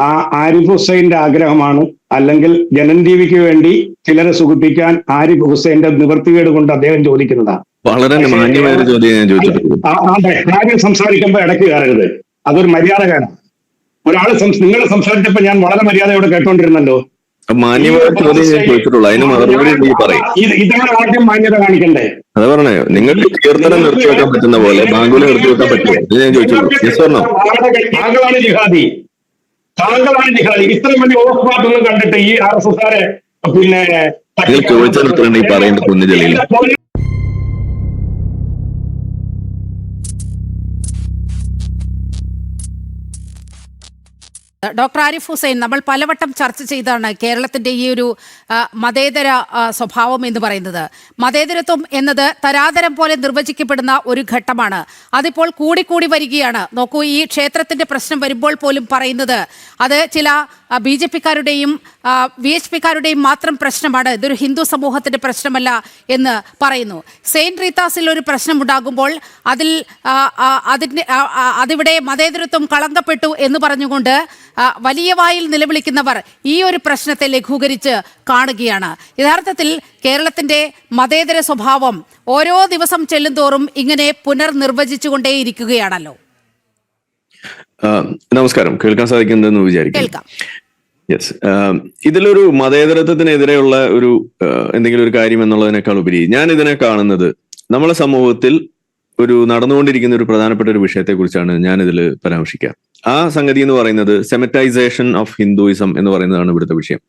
ആ ആരിഫ് ഹുസൈന്റെ ആഗ്രഹമാണ് അല്ലെങ്കിൽ ജനൻ ടി വേണ്ടി ചിലരെ സുഖിപ്പിക്കാൻ ആരിഫ് ഹുസൈന്റെ നിവൃത്തികേട് കൊണ്ട് അദ്ദേഹം ചോദിക്കുന്നതാണ് വളരെ മാന്യമായ ഒരു ചോദ്യം ഞാൻ അതെ കാര്യം സംസാരിക്കുമ്പോൾ ഇടയ്ക്ക് കയറരുത് അതൊരു മര്യാദ കാരണം ഒരാൾ നിങ്ങൾ സംസാരിച്ചപ്പോ ഞാൻ വളരെ മര്യാദയോടെ കേട്ടോണ്ടിരുന്നല്ലോ മാന്യമായ ചോദ്യം ഞാൻ ചോദിച്ചിട്ടുള്ളൂ അതിന് മറുപടി നീ പറയും ഇത് ഇതാണ് ആദ്യം മാന്യത കാണിക്കണ്ടേ അത് പറഞ്ഞേ നിങ്ങൾക്ക് കീർത്തനം നിർത്തിവെക്കാൻ പറ്റുന്ന പോലെ ബാങ്കുലി നിർത്തിവെക്കാൻ പറ്റുമോ ഞാൻ ചോദിച്ചു ജിഹാദി താങ്കളാണ് ജിഹാദി ഇത്രയും വലിയ ഓഫ്മാർട്ടൊന്നും കണ്ടിട്ട് ഈ ആർ എസ് എസ് പിന്നെ ചോദിച്ചാൽ ഈ കുഞ്ഞു കുഞ്ഞുജലീൽ ഡോക്ടർ ആരിഫ് ഹുസൈൻ നമ്മൾ പലവട്ടം ചർച്ച ചെയ്താണ് കേരളത്തിന്റെ ഈ ഒരു മതേതര സ്വഭാവം എന്ന് പറയുന്നത്. മതേതരത്വം എന്നത് തരാതരം പോലെ നിർവചിക്കപ്പെടുന്ന ഒരു ഘട്ടമാണ്. അതിപ്പോൾ കൂടിക്കൂടി വരികയാണ്. നോക്കൂ ഈ ക്ഷേത്രത്തിന്റെ പ്രശ്നം വരുമ്പോൾ പോലും പറയുന്നത് അത് ചില ബി ജെ പിക്കാരുടെയും വി എച്ച് പിക്കാരുടെയും മാത്രം പ്രശ്നമാണ്. ഇതൊരു ഹിന്ദു സമൂഹത്തിന്റെ പ്രശ്നമല്ല എന്ന് പറയുന്നു. സെയിന്റ് റീതാസിൽ ഒരു പ്രശ്നമുണ്ടാകുമ്പോൾ അതിൽ ആ, അതിവിടെ മതേതരത്വം കളങ്കപ്പെട്ടു എന്ന് പറഞ്ഞുകൊണ്ട് വലിയ വായിൽ നിലവിളിക്കുന്നവർ ഈ ഒരു പ്രശ്നത്തെ ലഘൂകരിച്ച് കാണുകയാണ്. യഥാർത്ഥത്തിൽ കേരളത്തിന്റെ മതേതര സ്വഭാവം ഓരോ ദിവസം ചെല്ലുന്തോറും ഇങ്ങനെ പുനർനിർവചിച്ചുകൊണ്ടേയിരിക്കുകയാണല്ലോ. നമസ്കാരം. കേൾക്കാൻ സാധിക്കുന്നതെന്ന് വിചാരിക്കുന്നു. യെസ് ഇതിലൊരു മതേതരത്വത്തിനെതിരെയുള്ള ഒരു എന്തെങ്കിലും ഒരു കാര്യം എന്നുള്ളതിനേക്കാൾ ഉപരി ഞാൻ ഇതിനെ കാണുന്നത് നമ്മളെ സമൂഹത്തിൽ ഒരു നടന്നുകൊണ്ടിരിക്കുന്ന ഒരു പ്രധാനപ്പെട്ട ഒരു വിഷയത്തെ കുറിച്ചാണ് ഞാൻ പരാമർശിക്കാം പരാമർശിക്കുക ആ സംഗതി എന്ന് പറയുന്നത് സെമറ്റൈസേഷൻ ഓഫ് ഹിന്ദുയിസം എന്ന് പറയുന്നതാണ് ഇവിടുത്തെ വിഷയം.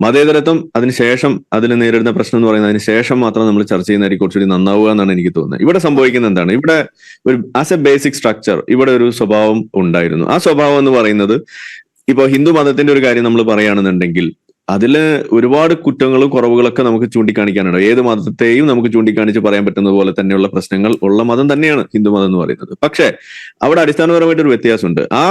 മതേതരത്വം അതിനുശേഷം അതിന് നേരിടുന്ന പ്രശ്നം എന്ന് പറയുന്നത് അതിനുശേഷം മാത്രം നമ്മൾ ചർച്ച ചെയ്യുന്നതായിരിക്കും കുറച്ചുകൂടി നന്നാവുക എന്നാണ് എനിക്ക് തോന്നുന്നത്. ഇവിടെ സംഭവിക്കുന്നത് എന്താണ്? ഇവിടെ ഒരു ആസ് എ ബേസിക് സ്ട്രക്ചർ ഇവിടെ ഒരു സ്വഭാവം ഉണ്ടായിരുന്നു. ആ സ്വഭാവം എന്ന് പറയുന്നത് ഇപ്പൊ ഹിന്ദു മതത്തിന്റെ ഒരു കാര്യം നമ്മൾ പറയുകയാണെന്നുണ്ടെങ്കിൽ അതിൽ ഒരുപാട് കുറ്റങ്ങളും കുറവുകളൊക്കെ നമുക്ക് ചൂണ്ടിക്കാണിക്കാനുണ്ട്. ഏത് മതത്തെയും നമുക്ക് ചൂണ്ടിക്കാണിച്ച് പറയാൻ പറ്റുന്ന പോലെ തന്നെയുള്ള പ്രശ്നങ്ങൾ ഉള്ള മതം തന്നെയാണ് ഹിന്ദു മതം എന്ന് പറയുന്നത്. പക്ഷേ അവിടെ അടിസ്ഥാനപരമായിട്ട് ഒരു വ്യത്യാസമുണ്ട്. ആ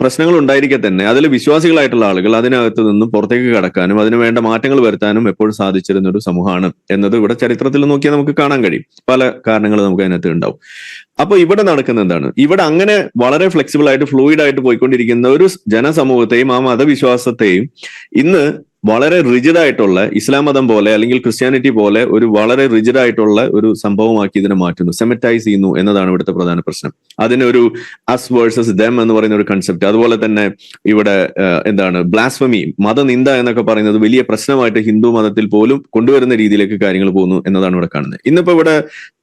പ്രശ്നങ്ങൾ ഉണ്ടായിരിക്കെ തന്നെ അതിൽ വിശ്വാസികളായിട്ടുള്ള ആളുകൾ അതിനകത്ത് നിന്നും പുറത്തേക്ക് കടക്കാനും അതിന് വേണ്ട മാറ്റങ്ങൾ വരുത്താനും എപ്പോഴും സാധിച്ചിരുന്ന ഒരു സമൂഹമാണ് എന്നത് ഇവിടെ ചരിത്രത്തിൽ നോക്കിയാൽ നമുക്ക് കാണാൻ കഴിയും. പല കാരണങ്ങൾ നമുക്ക് അതിനകത്ത് ഉണ്ടാവും. അപ്പൊ ഇവിടെ നടക്കുന്ന എന്താണ്? ഇവിടെ അങ്ങനെ വളരെ ഫ്ലെക്സിബിൾ ആയിട്ട് ഫ്ലൂയിഡ് ആയിട്ട് പോയിക്കൊണ്ടിരിക്കുന്ന ഒരു ജനസമൂഹത്തെയും ആ മതവിശ്വാസത്തെയും ഇന്ന് വളരെ റിജിഡ് ആയിട്ടുള്ള ഇസ്ലാം മതം പോലെ അല്ലെങ്കിൽ ക്രിസ്ത്യാനിറ്റി പോലെ ഒരു വളരെ റിജിഡ് ആയിട്ടുള്ള ഒരു സംഭവമാക്കി ഇതിനെ മാറ്റുന്നു സെമറ്റൈസ് ചെയ്യുന്നു എന്നതാണ് ഇവിടുത്തെ പ്രധാന പ്രശ്നം. അതിന് ഒരു അസ് വേഴ്സസ് ദം എന്ന് പറയുന്ന ഒരു കൺസെപ്റ്റ് അതുപോലെ തന്നെ ഇവിടെ എന്താണ് ബ്ലാസ്ഫമി മതനിന്ദ എന്നൊക്കെ പറയുന്നത് വലിയ പ്രശ്നമായിട്ട് ഹിന്ദു മതത്തിൽ പോലും കൊണ്ടുവരുന്ന രീതിയിലേക്ക് കാര്യങ്ങൾ പോകുന്നു എന്നതാണ് ഇവിടെ കാണുന്നത്. ഇന്നിപ്പോ ഇവിടെ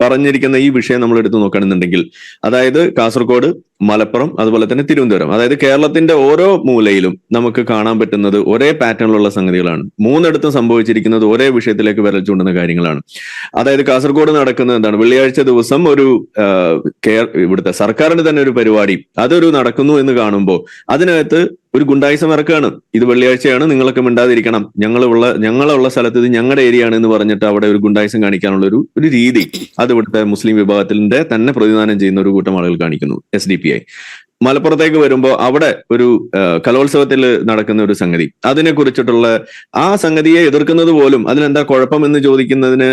പറഞ്ഞിരിക്കുന്ന ഈ വിഷയം നമ്മൾ എടുത്തു നോക്കുകയാണെന്നുണ്ടെങ്കിൽ അതായത് കാസർഗോഡ് മലപ്പുറം അതുപോലെ തന്നെ തിരുവനന്തപുരം. അതായത് കേരളത്തിന്റെ ഓരോ മൂലയിലും നമുക്ക് കാണാൻ പറ്റുന്നത് ഒരേ പാറ്റേണിലുള്ള സംഗതികളാണ്. മൂന്നിടത്തും സംഭവിച്ചിരിക്കുന്നത് ഒരേ വിഷയത്തിലേക്ക് വിരൽ ചൂണ്ടുന്ന കാര്യങ്ങളാണ്. അതായത് കാസർഗോഡ് നടക്കുന്നത് എന്താണ്? വെള്ളിയാഴ്ച ദിവസം ഒരു ഇവിടുത്തെ സർക്കാരിന്റെ തന്നെ ഒരു പരിപാടി. അതൊരു നടക്കുന്നു എന്ന് കാണുമ്പോൾ അതിനകത്ത് ഒരു ഗുണ്ടായിസം ഇറക്കുകയാണ് ഇത് വെള്ളിയാഴ്ചയാണ് നിങ്ങളൊക്കെ മിണ്ടാതിരിക്കണം. ഞങ്ങളുള്ള ഞങ്ങളുള്ള സ്ഥലത്ത് ഇത് ഞങ്ങളുടെ ഏരിയ ആണ് എന്ന് പറഞ്ഞിട്ട് അവിടെ ഒരു ഗുണ്ടായിസം കാണിക്കാനുള്ള ഒരു ഒരു രീതി. അത് ഇവിടുത്തെ മുസ്ലിം വിഭാഗത്തിന്റെ തന്നെ പ്രതിദാനം ചെയ്യുന്ന ഒരു കൂട്ടം ആളുകൾ കാണിക്കുന്നു. S D P I. മലപ്പുറത്തേക്ക് വരുമ്പോൾ അവിടെ ഒരു കലോത്സവത്തിൽ നടക്കുന്ന ഒരു സംഗതി. അതിനെ കുറിച്ചിട്ടുള്ള ആ സംഗതിയെ എതിർക്കുന്നത് പോലും അതിനെന്താ കുഴപ്പം എന്ന് ചോദിക്കുന്നതിന്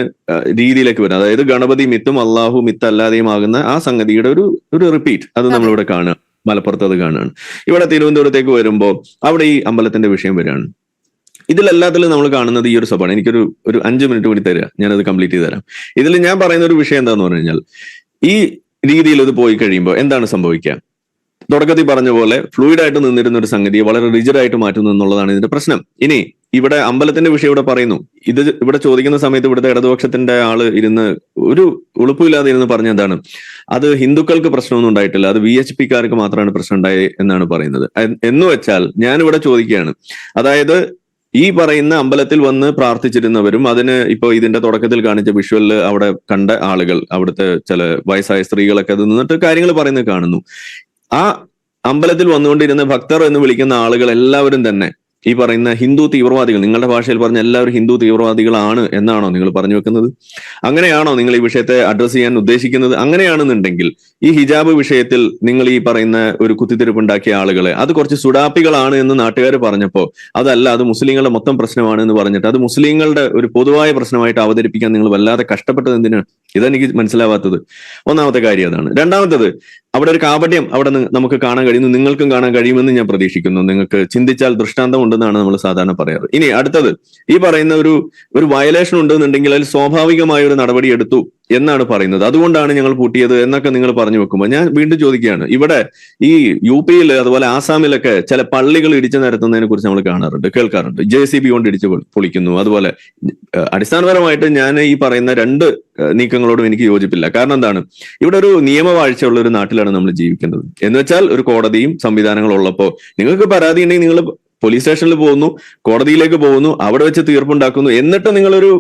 രീതിയിലേക്ക് വരും. അതായത് ഗണപതി മിത്തും അള്ളാഹു മിത്ത് അല്ലാതെയും ആകുന്ന ആ സംഗതിയുടെ ഒരു ഒരു റിപ്പീറ്റ് അത് നമ്മളിവിടെ കാണുക. മലപ്പുറത്ത് അത് കാണുകയാണ്. ഇവിടെ തിരുവനന്തപുരത്തേക്ക് വരുമ്പോൾ അവിടെ ഈ അമ്പലത്തിന്റെ വിഷയം വരികയാണ്. ഇതിലെല്ലാത്തിലും നമ്മൾ കാണുന്നത് ഈ ഒരു സഭയാണ്. എനിക്കൊരു ഒരു അഞ്ച് മിനിറ്റ് കൂടി തരിക. ഞാനത് കംപ്ലീറ്റ് ചെയ്ത് തരാം. ഇതിൽ ഞാൻ പറയുന്ന ഒരു വിഷയം എന്താന്ന് പറഞ്ഞു കഴിഞ്ഞാൽ ഈ രീതിയിൽ ഇത് പോയി കഴിയുമ്പോൾ എന്താണ് സംഭവിക്കുക? തുടക്കത്തിൽ പറഞ്ഞ പോലെ ഫ്ലൂയിഡ് ആയിട്ട് നിന്നിരുന്ന ഒരു സംഗതിയെ വളരെ റിജിഡ് ആയിട്ട് മാറ്റുന്നു എന്നുള്ളതാണ് ഇതിന്റെ പ്രശ്നം. ഇനി ഇവിടെ അമ്പലത്തിന്റെ വിഷയം ഇവിടെ പറയുന്നു. ഇത് ഇവിടെ ചോദിക്കുന്ന സമയത്ത് ഇവിടുത്തെ ഇടതുപക്ഷത്തിന്റെ ആൾ ഇരുന്ന് ഒരു ഉളുപ്പില്ലാതെ ഇരുന്ന് പറഞ്ഞ എന്താണ്? അത് ഹിന്ദുക്കൾക്ക് പ്രശ്നമൊന്നും ഉണ്ടായിട്ടില്ല. അത് വി എച്ച് പിക്കാർക്ക് മാത്രമാണ് പ്രശ്നം ഉണ്ടായത് എന്നാണ് പറയുന്നത്. എന്ന് വെച്ചാൽ ഞാൻ ഇവിടെ ചോദിക്കുകയാണ്. അതായത് ഈ പറയുന്ന അമ്പലത്തിൽ വന്ന് പ്രാർത്ഥിച്ചിരുന്നവരും അതിന് ഇപ്പൊ ഇതിന്റെ തുടക്കത്തിൽ കാണിച്ച വിഷ്വലിൽ അവിടെ കണ്ട ആളുകൾ അവിടുത്തെ ചില വയസ്സായ സ്ത്രീകളൊക്കെ അത് നിന്നിട്ട് കാര്യങ്ങൾ പറയുന്നത് കാണുന്നു. ആ അമ്പലത്തിൽ വന്നുകൊണ്ടിരുന്ന ഭക്തർ എന്ന് വിളിക്കുന്ന ആളുകൾ എല്ലാവരും തന്നെ ഈ പറയുന്ന ഹിന്ദു തീവ്രവാദികൾ നിങ്ങളുടെ ഭാഷയിൽ പറഞ്ഞ എല്ലാവരും ഹിന്ദു തീവ്രവാദികളാണ് എന്നാണോ നിങ്ങൾ പറഞ്ഞു വെക്കുന്നത്? അങ്ങനെയാണോ നിങ്ങൾ ഈ വിഷയത്തെ അഡ്രസ് ചെയ്യാൻ ഉദ്ദേശിക്കുന്നത്? അങ്ങനെയാണെന്നുണ്ടെങ്കിൽ ഈ ഹിജാബ് വിഷയത്തിൽ നിങ്ങൾ ഈ പറയുന്ന ഒരു കുത്തിത്തിരിപ്പുണ്ടാക്കിയ ആളുകളെ അത് കുറച്ച് സുഡാപ്പികളാണ് എന്ന് നാട്ടുകാർ പറഞ്ഞപ്പോൾ അതല്ല അത് മുസ്ലിങ്ങളുടെ മൊത്തം പ്രശ്നമാണ് എന്ന് പറഞ്ഞിട്ട് അത് മുസ്ലിങ്ങളുടെ ഒരു പൊതുവായ പ്രശ്നമായിട്ട് അവതരിപ്പിക്കാൻ നിങ്ങൾ വല്ലാതെ കഷ്ടപ്പെട്ടത് എന്തിനാണ്? ഇതെനിക്ക് മനസ്സിലാവാത്തത്. ഒന്നാമത്തെ കാര്യം അതാണ്. രണ്ടാമത്തത് അവിടെ ഒരു കാപട്യം അവിടെ നമുക്ക് കാണാൻ കഴിയുന്നു. നിങ്ങൾക്കും കാണാൻ കഴിയുമെന്ന് ഞാൻ പ്രതീക്ഷിക്കുന്നു. നിങ്ങൾക്ക് ചിന്തിച്ചാൽ ദൃഷ്ടാന്തം ഉണ്ടെന്നാണ് നമ്മൾ സാധാരണ പറയാറ്. ഇനി അടുത്തത്. ഈ പറയുന്ന ഒരു ഒരു വയലേഷൻ ഉണ്ടെന്നുണ്ടെങ്കിൽ അതിൽ സ്വാഭാവികമായ ഒരു നടപടി എടുത്തു എന്നാണ് പറയുന്നത്. അതുകൊണ്ടാണ് ഞങ്ങൾ പൂട്ടിയത് എന്നൊക്കെ നിങ്ങൾ പറഞ്ഞു വെക്കുമ്പോൾ ഞാൻ വീണ്ടും ചോദിക്കുകയാണ്. ഇവിടെ ഈ യു പിയിൽ അതുപോലെ ആസാമിലൊക്കെ ചില പള്ളികൾ ഇടിച്ചു നിരത്തുന്നതിനെ കുറിച്ച് നമ്മൾ കാണാറുണ്ട് കേൾക്കാറുണ്ട്. ജെ സി ബി കൊണ്ട് ഇടിച്ച് പൊളിക്കുന്നു. അതുപോലെ അടിസ്ഥാനപരമായിട്ട് ഞാൻ ഈ പറയുന്ന രണ്ട് നീക്കങ്ങളോടും എനിക്ക് യോജിപ്പില്ല. കാരണം എന്താണ്? ഇവിടെ ഒരു നിയമവാഴ്ചയുള്ള ഒരു നാട്ടിലാണ് നമ്മൾ ജീവിക്കുന്നത്. എന്ന് വെച്ചാൽ ഒരു കോടതിയും സംവിധാനങ്ങളും ഉള്ളപ്പോൾ നിങ്ങൾക്ക് പരാതി ഉണ്ടെങ്കിൽ നിങ്ങൾ പോലീസ് സ്റ്റേഷനിൽ പോകുന്നു കോടതിയിലേക്ക് പോകുന്നു അവിടെ വെച്ച് തീർപ്പുണ്ടാക്കുന്നു എന്നിട്ട് നിങ്ങളൊരു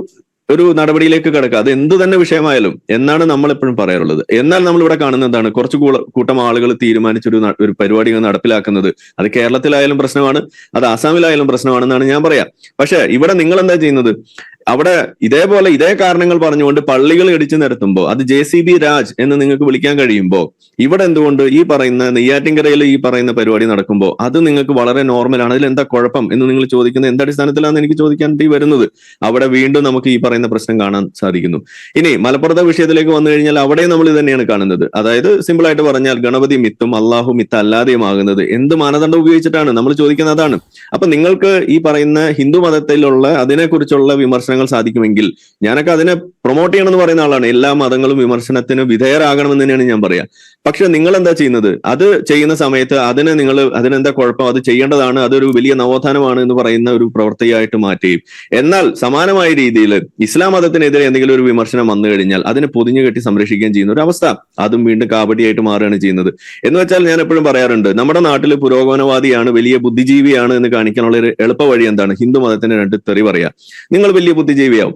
ഒരു നടപടിയിലേക്ക് കിടക്കുക. അത് എന്ത് തന്നെ വിഷയമായാലും എന്നാണ് നമ്മൾ എപ്പോഴും പറയാറുള്ളത്. എന്നാൽ നമ്മൾ ഇവിടെ കാണുന്ന എന്താണ്? കുറച്ച് കൂട്ടം ആളുകൾ തീരുമാനിച്ചൊരു ഒരു പരിപാടി നടപ്പിലാക്കുന്നത് അത് കേരളത്തിലായാലും പ്രശ്നമാണ് അത് ആസാമിലായാലും പ്രശ്നമാണെന്നാണ് ഞാൻ പറയാം. പക്ഷെ ഇവിടെ നിങ്ങൾ എന്താ ചെയ്യുന്നത്? അവിടെ ഇതേപോലെ ഇതേ കാരണങ്ങൾ പറഞ്ഞുകൊണ്ട് പള്ളികൾ ഇടിച്ചു നിരത്തുമ്പോൾ അത് ജെ സി ബി രാജ് എന്ന് നിങ്ങൾക്ക് വിളിക്കാൻ കഴിയുമ്പോൾ ഇവിടെ എന്തുകൊണ്ട് ഈ പറയുന്ന നെയ്യാറ്റിൻകരയിൽ ഈ പറയുന്ന പരിപാടി നടക്കുമ്പോൾ അത് നിങ്ങൾക്ക് വളരെ നോർമലാണ് അതിൽ എന്താ കുഴപ്പം എന്ന് നിങ്ങൾ ചോദിക്കുന്നത്? എന്തടിസ്ഥാനത്തിലാണ് എനിക്ക് ചോദിക്കാൻ വേണ്ടി വരുന്നത്? അവിടെ വീണ്ടും നമുക്ക് ഈ പറയുന്ന പ്രശ്നം കാണാൻ സാധിക്കുന്നു. ഇനി മലപ്പുറത്തെ വിഷയത്തിലേക്ക് വന്നു കഴിഞ്ഞാൽ അവിടെ നമ്മൾ ഇത് തന്നെയാണ് കാണുന്നത്. അതായത് സിമ്പിൾ ആയിട്ട് പറഞ്ഞാൽ ഗണപതി മിത്തും അള്ളാഹു മിത്ത് അല്ലാതെയും ആകുന്നത് എന്ത് മാനദണ്ഡം ഉപയോഗിച്ചിട്ടാണ് നമ്മൾ ചോദിക്കുന്നത് അതാണ്. അപ്പൊ നിങ്ങൾക്ക് ഈ പറയുന്ന ഹിന്ദു മതത്തിലുള്ള അതിനെക്കുറിച്ചുള്ള വിമർശനങ്ങൾ സാധിക്കുമെങ്കിൽ ഞാനൊക്കെ അതിനെ പ്രൊമോട്ട് ചെയ്യണമെന്ന് പറയുന്ന ആളാണ്. എല്ലാ മതങ്ങളും വിമർശനത്തിന് വിധേയരാകണമെന്ന് തന്നെയാണ് ഞാൻ പറയാ. പക്ഷെ നിങ്ങൾ എന്താ ചെയ്യുന്നത്? അത് ചെയ്യുന്ന സമയത്ത് അതിനെ നിങ്ങൾ അതിനെന്താ കുഴപ്പം? അത് ചെയ്യേണ്ടതാണ്. അതൊരു വലിയ നവോത്ഥാനമാണ് എന്ന് പറയുന്ന ഒരു പ്രവൃത്തിയായിട്ട് മാറ്റുകയും. എന്നാൽ സമാനമായ രീതിയിൽ ഇസ്ലാം മതത്തിനെതിരെ എന്തെങ്കിലും ഒരു വിമർശനം വന്നു കഴിഞ്ഞാൽ അതിനെ പൊതിഞ്ഞു കെട്ടി സംരക്ഷിക്കുകയും ചെയ്യുന്ന ഒരു അവസ്ഥ. അതും വീണ്ടും കാപടിയായിട്ട് മാറുകയാണ് ചെയ്യുന്നത്. എന്ന് വെച്ചാൽ ഞാൻ എപ്പോഴും പറയാറുണ്ട് നമ്മുടെ നാട്ടിൽ പുരോഗമനവാദിയാണ് വലിയ ബുദ്ധിജീവിയാണ് എന്ന് കാണിക്കാനുള്ള ഒരു എളുപ്പ വഴി എന്താണ്? ഹിന്ദു മതത്തിന് രണ്ട് തെറി പറയാ. നിങ്ങൾ വലിയ ബുദ്ധിജീവിയാവും.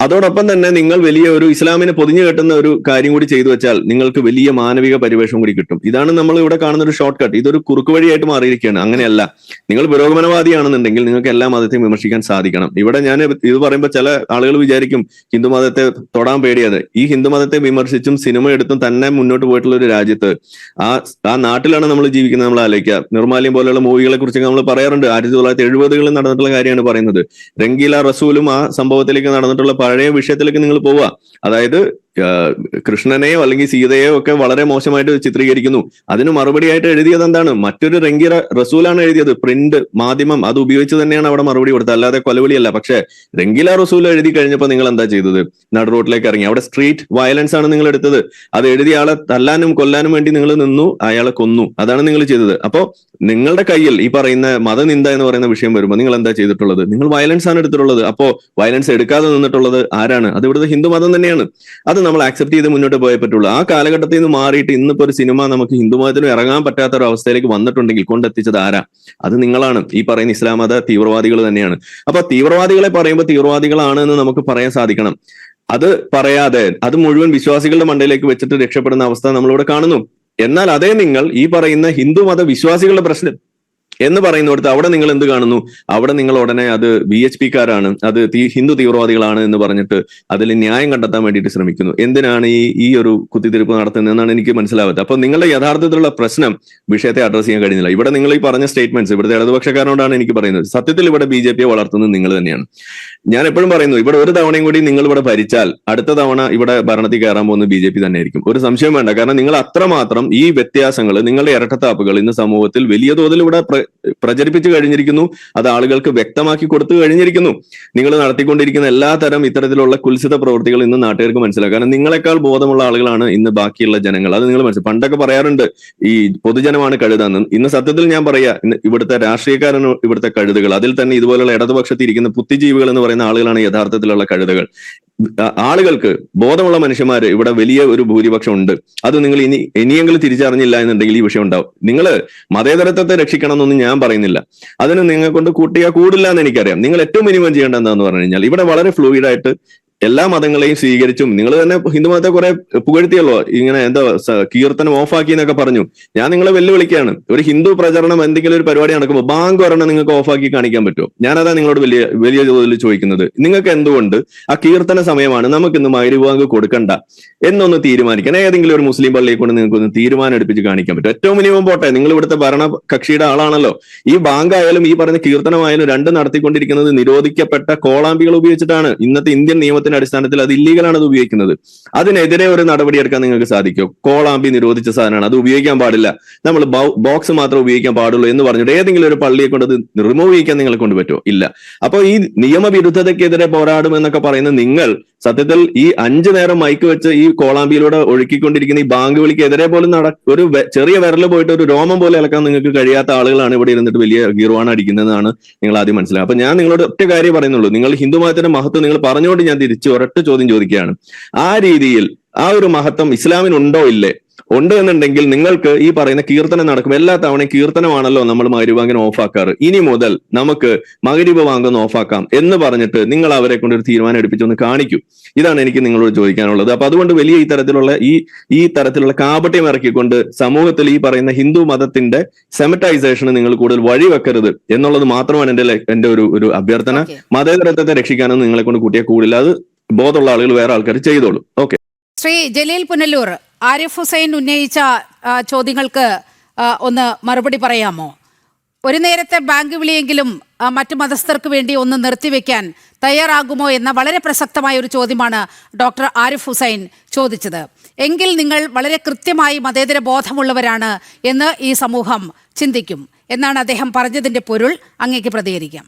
അതോടൊപ്പം തന്നെ നിങ്ങൾ വലിയ ഒരു ഇസ്ലാമിനെ പൊതിഞ്ഞു കെട്ടുന്ന ഒരു കാര്യം കൂടി ചെയ്തു വെച്ചാൽ നിങ്ങൾക്ക് വലിയ മാനവിക പരിവേഷം കൂടി കിട്ടും. ഇതാണ് നമ്മൾ ഇവിടെ കാണുന്ന ഒരു ഷോർട്ട് കട്ട് ഇതൊരു കുറുക്ക് വഴിയായിട്ട് മാറിയിരിക്കുകയാണ്. അങ്ങനെയല്ല. നിങ്ങൾ പുരോഗമനവാദിയാണെന്നുണ്ടെങ്കിൽ നിങ്ങൾക്ക് എല്ലാ മതത്തെയും വിമർശിക്കാൻ സാധിക്കണം. ഇവിടെ ഞാൻ ഇത് പറയുമ്പോൾ ചില ആളുകൾ വിചാരിക്കും ഹിന്ദു മതത്തെ തൊടാൻ പേടിയത്. ഈ ഹിന്ദു മതത്തെ വിമർശിച്ചും സിനിമ എടുത്തും തന്നെ മുന്നോട്ട് പോയിട്ടുള്ള ഒരു രാജ്യത്ത് ആ ആ നാട്ടിലാണ് നമ്മൾ ജീവിക്കുന്നത് നമ്മൾ ആലോചിക്കുക. നിർമാല്യം പോലെയുള്ള മൂവികളെ കുറിച്ചൊക്കെ നമ്മൾ പറയാറുണ്ട്. ആയിരത്തി തൊള്ളായിരത്തി എഴുപതുകളിൽ നടന്നിട്ടുള്ള കാര്യമാണ് പറയുന്നത്. രംഗീല റസൂലും ആ സംഭവത്തിലേക്ക് നടന്നിട്ടുള്ള പഴയ വിഷയത്തിലേക്ക് നിങ്ങൾ പോവുക. അതായത് കൃഷ്ണനെയോ അല്ലെങ്കിൽ സീതയെയോ ഒക്കെ വളരെ മോശമായിട്ട് ചിത്രീകരിക്കുന്നു. അതിന് മറുപടിയായിട്ട് എഴുതിയത് എന്താണ്? മറ്റൊരു രംഗീറ റസൂലാണ് എഴുതിയത്. പ്രിന്റ് മാധ്യമം അത് ഉപയോഗിച്ച് തന്നെയാണ് അവിടെ മറുപടി കൊടുത്തത്. അല്ലാതെ കൊലവിളിയല്ല. പക്ഷെ രംഗീല റസൂൽ എഴുതി കഴിഞ്ഞപ്പോൾ നിങ്ങൾ എന്താ ചെയ്തത്? നട റോഡിലേക്ക് ഇറങ്ങി. അവിടെ സ്ട്രീറ്റ് വയലൻസ് ആണ് നിങ്ങൾ എടുത്തത്. അത് എഴുതിയ ആളെ തല്ലാനും കൊല്ലാനും വേണ്ടി നിങ്ങൾ നിന്നു അയാളെ കൊന്നു. അതാണ് നിങ്ങൾ ചെയ്തത്. അപ്പോ നിങ്ങളുടെ കയ്യിൽ ഈ പറയുന്ന മതനിന്ദ എന്ന് പറയുന്ന വിഷയം വരുമ്പോൾ നിങ്ങൾ എന്താ ചെയ്തിട്ടുള്ളത്? നിങ്ങൾ വയലൻസ് ആണ് എടുത്തിട്ടുള്ളത്. അപ്പോ വയലൻസ് എടുക്കാതെ നിന്നിട്ടുള്ളത് ആരാണ്? അത് ഇവിടുത്തെ ഹിന്ദു മതം തന്നെയാണ്. അത് നമ്മൾ ആക്സെപ്റ്റ് ചെയ്ത് മുന്നോട്ട് പോയേ പറ്റുള്ളൂ. ആ കാലഘട്ടത്തിൽ നിന്ന് മാറിയിട്ട് ഇന്നിപ്പോ ഒരു സിനിമ നമുക്ക് ഹിന്ദു മതത്തിനും ഇറങ്ങാൻ പറ്റാത്ത ഒരു അവസ്ഥയിലേക്ക് വന്നിട്ടുണ്ടെങ്കിൽ കൊണ്ടെത്തിച്ചത് ആരാ? അത് നിങ്ങളാണ്. ഈ പറയുന്ന ഇസ്ലാം മത തീവ്രവാദികൾ തന്നെയാണ്. അപ്പൊ തീവ്രവാദികളെ പറയുമ്പോൾ തീവ്രവാദികളാണ് എന്ന് നമുക്ക് പറയാൻ സാധിക്കണം. അത് പറയാതെ അത് മുഴുവൻ വിശ്വാസികളുടെ മണ്ടയിലേക്ക് വെച്ചിട്ട് രക്ഷപ്പെടുന്ന അവസ്ഥ നമ്മളിവിടെ കാണുന്നു. എന്നാൽ അതേ നിങ്ങൾ ഈ പറയുന്ന ഹിന്ദു മത വിശ്വാസികളുടെ പ്രശ്നം എന്ന് പറയുന്നിടത്ത് അവിടെ നിങ്ങൾ എന്ത് കാണുന്നു? അവിടെ നിങ്ങൾ ഉടനെ അത് ബി എച്ച് പിക്കാരാണ്. അത് ഹിന്ദു തീവ്രവാദികളാണ് എന്ന് പറഞ്ഞിട്ട് അതിൽ ന്യായം കണ്ടെത്താൻ വേണ്ടിയിട്ട് ശ്രമിക്കുന്നു. എന്തിനാണ് ഈ ഈ ഒരു കുത്തിത്തിരിപ്പ് നടത്തുന്നതെന്നാണ് എനിക്ക് മനസ്സിലാവാത്തത്. അപ്പൊ നിങ്ങളുടെ യഥാർത്ഥത്തിലുള്ള പ്രശ്നം വിഷയത്തെ അഡ്രസ് ചെയ്യാൻ കഴിഞ്ഞില്ല. ഇവിടെ നിങ്ങൾ ഈ പറഞ്ഞ സ്റ്റേറ്റ്മെന്റ്സ് ഇവിടുത്തെ ഇടതുപക്ഷക്കാരനോടാണ് എനിക്ക് പറയുന്നത്. സത്യത്തിൽ ഇവിടെ ബി ജെ പിയെ വളർത്തുന്നത് നിങ്ങൾ തന്നെയാണ്. ഞാൻ എപ്പോഴും പറയുന്നു ഇവിടെ ഒരു തവണയും കൂടി നിങ്ങൾ ഇവിടെ ഭരിച്ചാൽ അടുത്ത തവണ ഇവിടെ ഭരണത്തിൽ കയറാൻ പോകുന്നത് ബി ജെ പി തന്നെ ആയിരിക്കും. ഒരു സംശയം വേണ്ട. കാരണം നിങ്ങൾ അത്രമാത്രം ഈ വ്യത്യാസങ്ങൾ നിങ്ങളുടെ ഇരട്ടത്താപ്പുകൾ ഇന്ന് സമൂഹത്തിൽ വലിയ തോതിൽ ഇവിടെ പ്രചരിപ്പിച്ചു കഴിഞ്ഞിരിക്കുന്നു അത് ആളുകൾക്ക് വ്യക്തമാക്കി കൊടുത്തു കഴിഞ്ഞിരിക്കുന്നു. നിങ്ങൾ നടത്തിക്കൊണ്ടിരിക്കുന്ന എല്ലാ തരം ഇത്തരത്തിലുള്ള കുൽസിത പ്രവൃത്തികൾ ഇന്ന് നാട്ടുകാർക്ക് മനസ്സിലാക്കുക കാരണം നിങ്ങളെക്കാൾ ബോധമുള്ള ആളുകളാണ് ഇന്ന് ബാക്കിയുള്ള ജനങ്ങൾ. അത് നിങ്ങൾ മനസ്സിലാക്കും പണ്ടൊക്കെ പറയാറുണ്ട് ഈ പൊതുജനമാണ് കഴുതാന്ന്. ഇന്ന് സത്യത്തിൽ ഞാൻ പറയാ ഇവിടുത്തെ രാഷ്ട്രീയക്കാരാണ് ഇവിടുത്തെ കഴുതുകൾ. അതിൽ തന്നെ ഇതുപോലുള്ള ഇടതുപക്ഷത്തിരിക്കുന്ന ബുദ്ധിജീവികൾ എന്ന് പറയുന്ന ആളുകളാണ് യഥാർത്ഥത്തിലുള്ള കഴുതകൾ. ആളുകൾക്ക് ബോധമുള്ള മനുഷ്യന്മാര് ഇവിടെ വലിയ ഒരു ഭൂരിപക്ഷം ഉണ്ട്. അത് നിങ്ങൾ ഇനി ഇനിയെങ്കിലും തിരിച്ചറിഞ്ഞില്ല എന്നുണ്ടെങ്കിൽ ഈ വിഷയം ഉണ്ടാവും. നിങ്ങൾ മതേതരത്വത്തെ രക്ഷിക്കണം എന്നൊന്നും ഞാൻ പറയുന്നില്ല. അതിന് നിങ്ങളെ കൊണ്ട് കൂട്ടിയാൽ കൂടില്ല എന്ന് എനിക്കറിയാം. നിങ്ങൾ ഏറ്റവും മിനിമം എന്താന്ന് പറഞ്ഞു കഴിഞ്ഞാൽ ഇവിടെ വളരെ ഫ്ലൂയിഡ് ആയിട്ട് എല്ലാ മതങ്ങളെയും സ്വീകരിച്ചും. നിങ്ങൾ തന്നെ ഹിന്ദു മതത്തെ കുറെ പുകഴ്ത്തിയല്ലോ. ഇങ്ങനെ എന്തോ കീർത്തനം ഓഫാക്കി എന്നൊക്കെ പറഞ്ഞു. ഞാൻ നിങ്ങളെ വെല്ലുവിളിക്കുകയാണ്. ഒരു ഹിന്ദു പ്രചരണം എന്തെങ്കിലും ഒരു പരിപാടി നടക്കുമ്പോൾ ബാങ്ക് ഒരെണ്ണം നിങ്ങൾക്ക് ഓഫാക്കി കാണിക്കാൻ പറ്റുമോ? ഞാനതാ നിങ്ങളോട് വലിയ വലിയ തോതിൽ ചോദിക്കുന്നത്. നിങ്ങൾക്ക് എന്തുകൊണ്ട് ആ കീർത്തന സമയമാണ് നമുക്ക് ഇന്ന് മൈരി ബാങ്ക് കൊടുക്കണ്ട എന്നൊന്ന് തീരുമാനിക്കണം ഏതെങ്കിലും ഒരു മുസ്ലിം പള്ളിയെ കൊണ്ട് നിങ്ങൾക്ക് ഒന്ന് തീരുമാനം എടുപ്പിച്ച് കാണിക്കാൻ പറ്റും ഏറ്റവും മിനിമം പോട്ടെ. നിങ്ങൾ ഇവിടുത്തെ ഭരണ കക്ഷിയുടെ ആളാണല്ലോ. ഈ ബാങ്ക് ആയാലും ഈ പറഞ്ഞ കീർത്തനമായാലും രണ്ടും നടത്തിക്കൊണ്ടിരിക്കുന്നത് നിരോധിക്കപ്പെട്ട കോളാമ്പികൾ ഉപയോഗിച്ചിട്ടാണ്. ഇന്നത്തെ ഇന്ത്യൻ നിയമത്തിന് നിയമത്തിന്റെ അടിസ്ഥാനത്തിൽ അത് ഇല്ലീഗലാണ് അത് ഉപയോഗിക്കുന്നത്. അതിനെതിരെ ഒരു നടപടി എടുക്കാൻ നിങ്ങൾക്ക് സാധിക്കും കോളാമ്പി നിരോധിച്ച സാധനമാണ്. അത് ഉപയോഗിക്കാൻ പാടില്ല. നമ്മൾ ബോക്സ് മാത്രം ഉപയോഗിക്കാൻ പാടുള്ളൂ എന്ന് പറഞ്ഞിട്ട് ഏതെങ്കിലും ഒരു പള്ളിയെ കൊണ്ട് അത് റിമൂവ് ചെയ്യിക്കാൻ നിങ്ങളെ കൊണ്ട് പറ്റുമോ? ഇല്ല. അപ്പോൾ ഈ നിയമവിരുദ്ധതയ്ക്കെതിരെ പോരാടുമെന്നൊക്കെ പറയുന്ന നിങ്ങൾ സത്യത്തിൽ ഈ അഞ്ചു നേരം മൈക്ക് വെച്ച് ഈ കോളാമ്പിയിലൂടെ ഒഴുക്കിക്കൊണ്ടിരിക്കുന്ന ഈ ബാങ്ക് വിളിക്കെതിരെ പോലും നട ഒരു ചെറിയ വിരൽ പോയിട്ട് ഒരു രോമം പോലെ ഇളക്കാൻ നിങ്ങൾക്ക് കഴിയാത്ത ആളുകളാണ് ഇവിടെ ഇരുന്നിട്ട് വലിയ ഗീർവാണ് അടിക്കുന്നതെന്നാണ് നിങ്ങൾ ആദ്യം മനസ്സിലാക്കുക അപ്പൊ ഞാൻ നിങ്ങളോട് ഒറ്റ കാര്യം പറയുന്നുള്ളൂ. നിങ്ങൾ ഹിന്ദു മതത്തിന്റെ മഹത്വം നിങ്ങൾ പറഞ്ഞുകൊണ്ട് ഞാൻ തിരിച്ച് ഒരൊറ്റ ചോദ്യം ചോദിക്കുകയാണ്. ആ രീതിയിൽ ആ ഒരു മഹത്വം ഇസ്ലാമിനുണ്ടോ ഇല്ലേ? ഉണ്ട് എന്നുണ്ടെങ്കിൽ നിങ്ങൾക്ക് ഈ പറയുന്ന കീർത്തനം നടക്കും എല്ലാ തവണയും കീർത്തനമാണല്ലോ നമ്മൾ മരുവാങ്കിന് ഓഫാക്കാറ്. ഇനി മുതൽ നമുക്ക് മകരീബ് വാങ്ങുന്ന ഓഫാക്കാം എന്ന് പറഞ്ഞിട്ട് നിങ്ങൾ അവരെ കൊണ്ട് ഒരു തീരുമാനം എടുപ്പിച്ചൊന്ന് കാണിക്കൂ. ഇതാണ് എനിക്ക് നിങ്ങളോട് ചോദിക്കാനുള്ളത്. അപ്പൊ അതുകൊണ്ട് വലിയ ഈ തരത്തിലുള്ള ഈ ഈ തരത്തിലുള്ള കാപട്യം ഇറക്കിക്കൊണ്ട് സമൂഹത്തിൽ ഈ പറയുന്ന ഹിന്ദു മതത്തിന്റെ സെമറ്റൈസേഷന് നിങ്ങൾ കൂടുതൽ വഴിവെക്കരുത് എന്നുള്ളത് മാത്രമാണ് എന്റെ എന്റെ ഒരു ഒരു അഭ്യർത്ഥന. മതേതരത്വത്തെ രക്ഷിക്കാനൊന്നും നിങ്ങളെ കൊണ്ട് കൂട്ടിയാൽ കൂടില്ല. അത് ബോധമുള്ള ആളുകൾ വേറെ ആൾക്കാർ ചെയ്തോളൂ. ഓക്കെ. ശ്രീ ജലീൽ പുനല്ലൂർ ആരിഫ് ഹുസൈൻ ഉന്നയിച്ച ചോദ്യങ്ങൾക്ക് ഒന്ന് മറുപടി പറയാമോ? ഒരു നേരത്തെ ബാങ്ക് വിളിയെങ്കിലും മറ്റു മതസ്ഥർക്ക് വേണ്ടി ഒന്ന് നിർത്തിവെക്കാൻ തയ്യാറാകുമോ എന്ന വളരെ പ്രസക്തമായ ഒരു ചോദ്യമാണ് ഡോക്ടർ ആരിഫ് ഹുസൈൻ ചോദിച്ചത്. എങ്കിൽ നിങ്ങൾ വളരെ കൃത്യമായി മതേതര ബോധമുള്ളവരാണ് എന്ന് ഈ സമൂഹം ചിന്തിക്കും. എന്നാണ് അദ്ദേഹം പറഞ്ഞതിന്റെ പൊരുൾ അങ്ങേക്ക് പ്രതികരിക്കാം.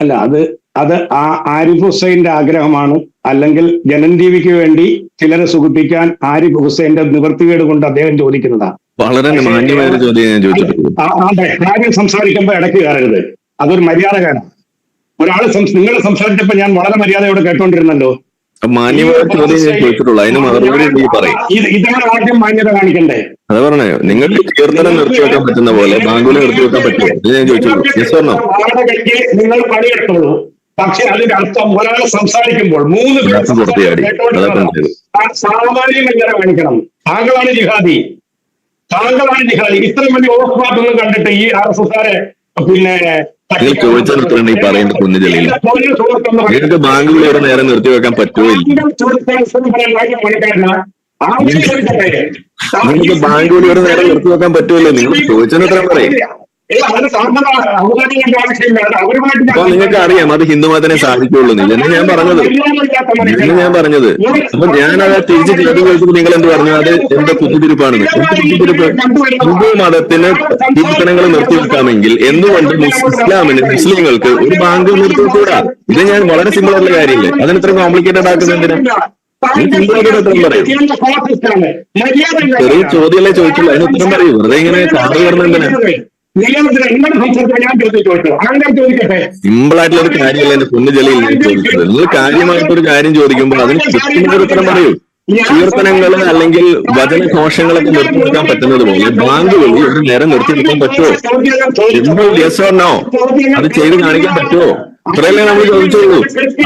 അല്ല അത് അത് ആ ആരിഫ് ഹുസൈന്റെ ആഗ്രഹമാണ്. അല്ലെങ്കിൽ ജനൻ ടിവിക്ക് വേണ്ടി ചിലരെ സുഖിപ്പിക്കാൻ ആരിഫ് ഹുസൈന്റെ നിവൃത്തികേട് കൊണ്ട് അദ്ദേഹം ചോദിക്കുന്നതാണ്. വളരെ മാന്യമായ ചോദ്യം ഞാൻ കാര്യം സംസാരിക്കുമ്പോൾ ഇടയ്ക്ക് കയറരുത്. അതൊരു മര്യാദ കാരണം ഒരാൾ നിങ്ങൾ സംസാരിച്ചപ്പോ ഞാൻ വളരെ മര്യാദയോടെ കേട്ടോണ്ടിരുന്നല്ലോ. മാന്യമായ ചോദ്യം ഞാൻ ചോദിച്ചിട്ടുള്ളൂ. അതിന് മറുപടി പറയും. ഇതാണ് ആദ്യം മാന്യത കാണിക്കണ്ടേ? അത് പറഞ്ഞേ നിങ്ങൾക്ക് കീർത്തനം നിർത്തിവെക്കാൻ പറ്റുന്ന പോലെ ബാങ്കുലി നിർത്തിവെക്കാൻ പറ്റുമോ ഇത് ഞാൻ ചോദിച്ചുള്ളൂ യെസ് നിങ്ങൾ പണിയെടുത്തോളൂ. പക്ഷെ അതിന്റെ അർത്ഥം ഒരാൾ സംസാരിക്കുമ്പോൾ മൂന്ന് സാമാന്യം എങ്ങനെ കാണിക്കണം? താങ്കളാണ് ജിഹാദി. താങ്കളാണ് ജിഹാദി. ഇത്രയും വലിയ ഓഫാട്ടൊന്നും കണ്ടിട്ട് ഈ ആർ എസ് എസ്കാരെ പിന്നെ നിങ്ങൾ ചോദിച്ചാൽ ഉത്തരം ഈ പറയുന്ന കുഞ്ഞു ജലീൽ. നിങ്ങൾക്ക് നേരം നിർത്തിവെക്കാൻ പറ്റുമോ വെക്കാൻ ചോദിച്ച ഇവിടെ നേരെ. ആവശ്യം ചോദിക്കട്ടെ. നിങ്ങൾക്ക് ബാങ്കുലി ഒരു നേരം നിർത്തിവെക്കാൻ പറ്റുമല്ലോ നിങ്ങൾ ചോദിച്ചാൽ ഉത്തരം പറയും നിങ്ങൾക്ക് അറിയാം അത് ഹിന്ദുമതത്തിനെ സാധിക്കുള്ളൂ. എന്ന് ഞാൻ പറഞ്ഞത്. എന്ന് ഞാൻ പറഞ്ഞത്. അപ്പൊ ഞാൻ അത് തിരിച്ച് ചോദ്യം ചോദിച്ചപ്പോൾ നിങ്ങൾ എന്ത് പറഞ്ഞു? അത് എന്റെ കുത്തിരിപ്പാണ് കുത്തിരിപ്പ് ഹിന്ദു മതത്തിന് കീർത്തനങ്ങൾ നിർത്തിവെക്കാമെങ്കിൽ എന്തുകൊണ്ട് ഇസ്ലാമിന് മുസ്ലിങ്ങൾക്ക് ഒരു ബാങ്ക് നിർത്തിവെക്കൂടാ ഇത് ഞാൻ വളരെ സിമ്പിൾ ആയിട്ടുള്ള കാര്യമില്ലേ? അതിന് ഇത്ര കോംപ്ലിക്കേറ്റഡ് ആക്കുന്നത് എന്തിനാ? ചെറിയ ചോദ്യമല്ലേ ചോദിച്ചുള്ളൂ. അതിന് ഉത്തരം പറയൂ. വെറുതെ ഇങ്ങനെ കാറ് കയറുന്ന സിമ്പിൾ ആയിട്ടുള്ള ഒരു കാര്യമല്ല എന്റെ പൊന്നു ജലയിൽ ചോദിച്ചത്? നിങ്ങൾ കാര്യമായിട്ടൊരു കാര്യം ചോദിക്കുമ്പോൾ അതിന് കൃത്യമായ ഉത്തരം പറയൂ. കീർത്തനങ്ങൾ അല്ലെങ്കിൽ വചനഘോഷങ്ങളൊക്കെ നിർത്തിവെക്കാൻ പറ്റുന്നത് പോലെ ബാങ്ക് വഴി ഒരു നേരം നിർത്തിവെക്കാൻ പറ്റുമോ? സിമ്പിൾ യെസ് ഓർ നോ അത് ചെയ്ത് കാണിക്കാൻ പറ്റുമോ? ഇത്രയല്ലേ നമ്മൾ ചോദിച്ചുള്ളൂ?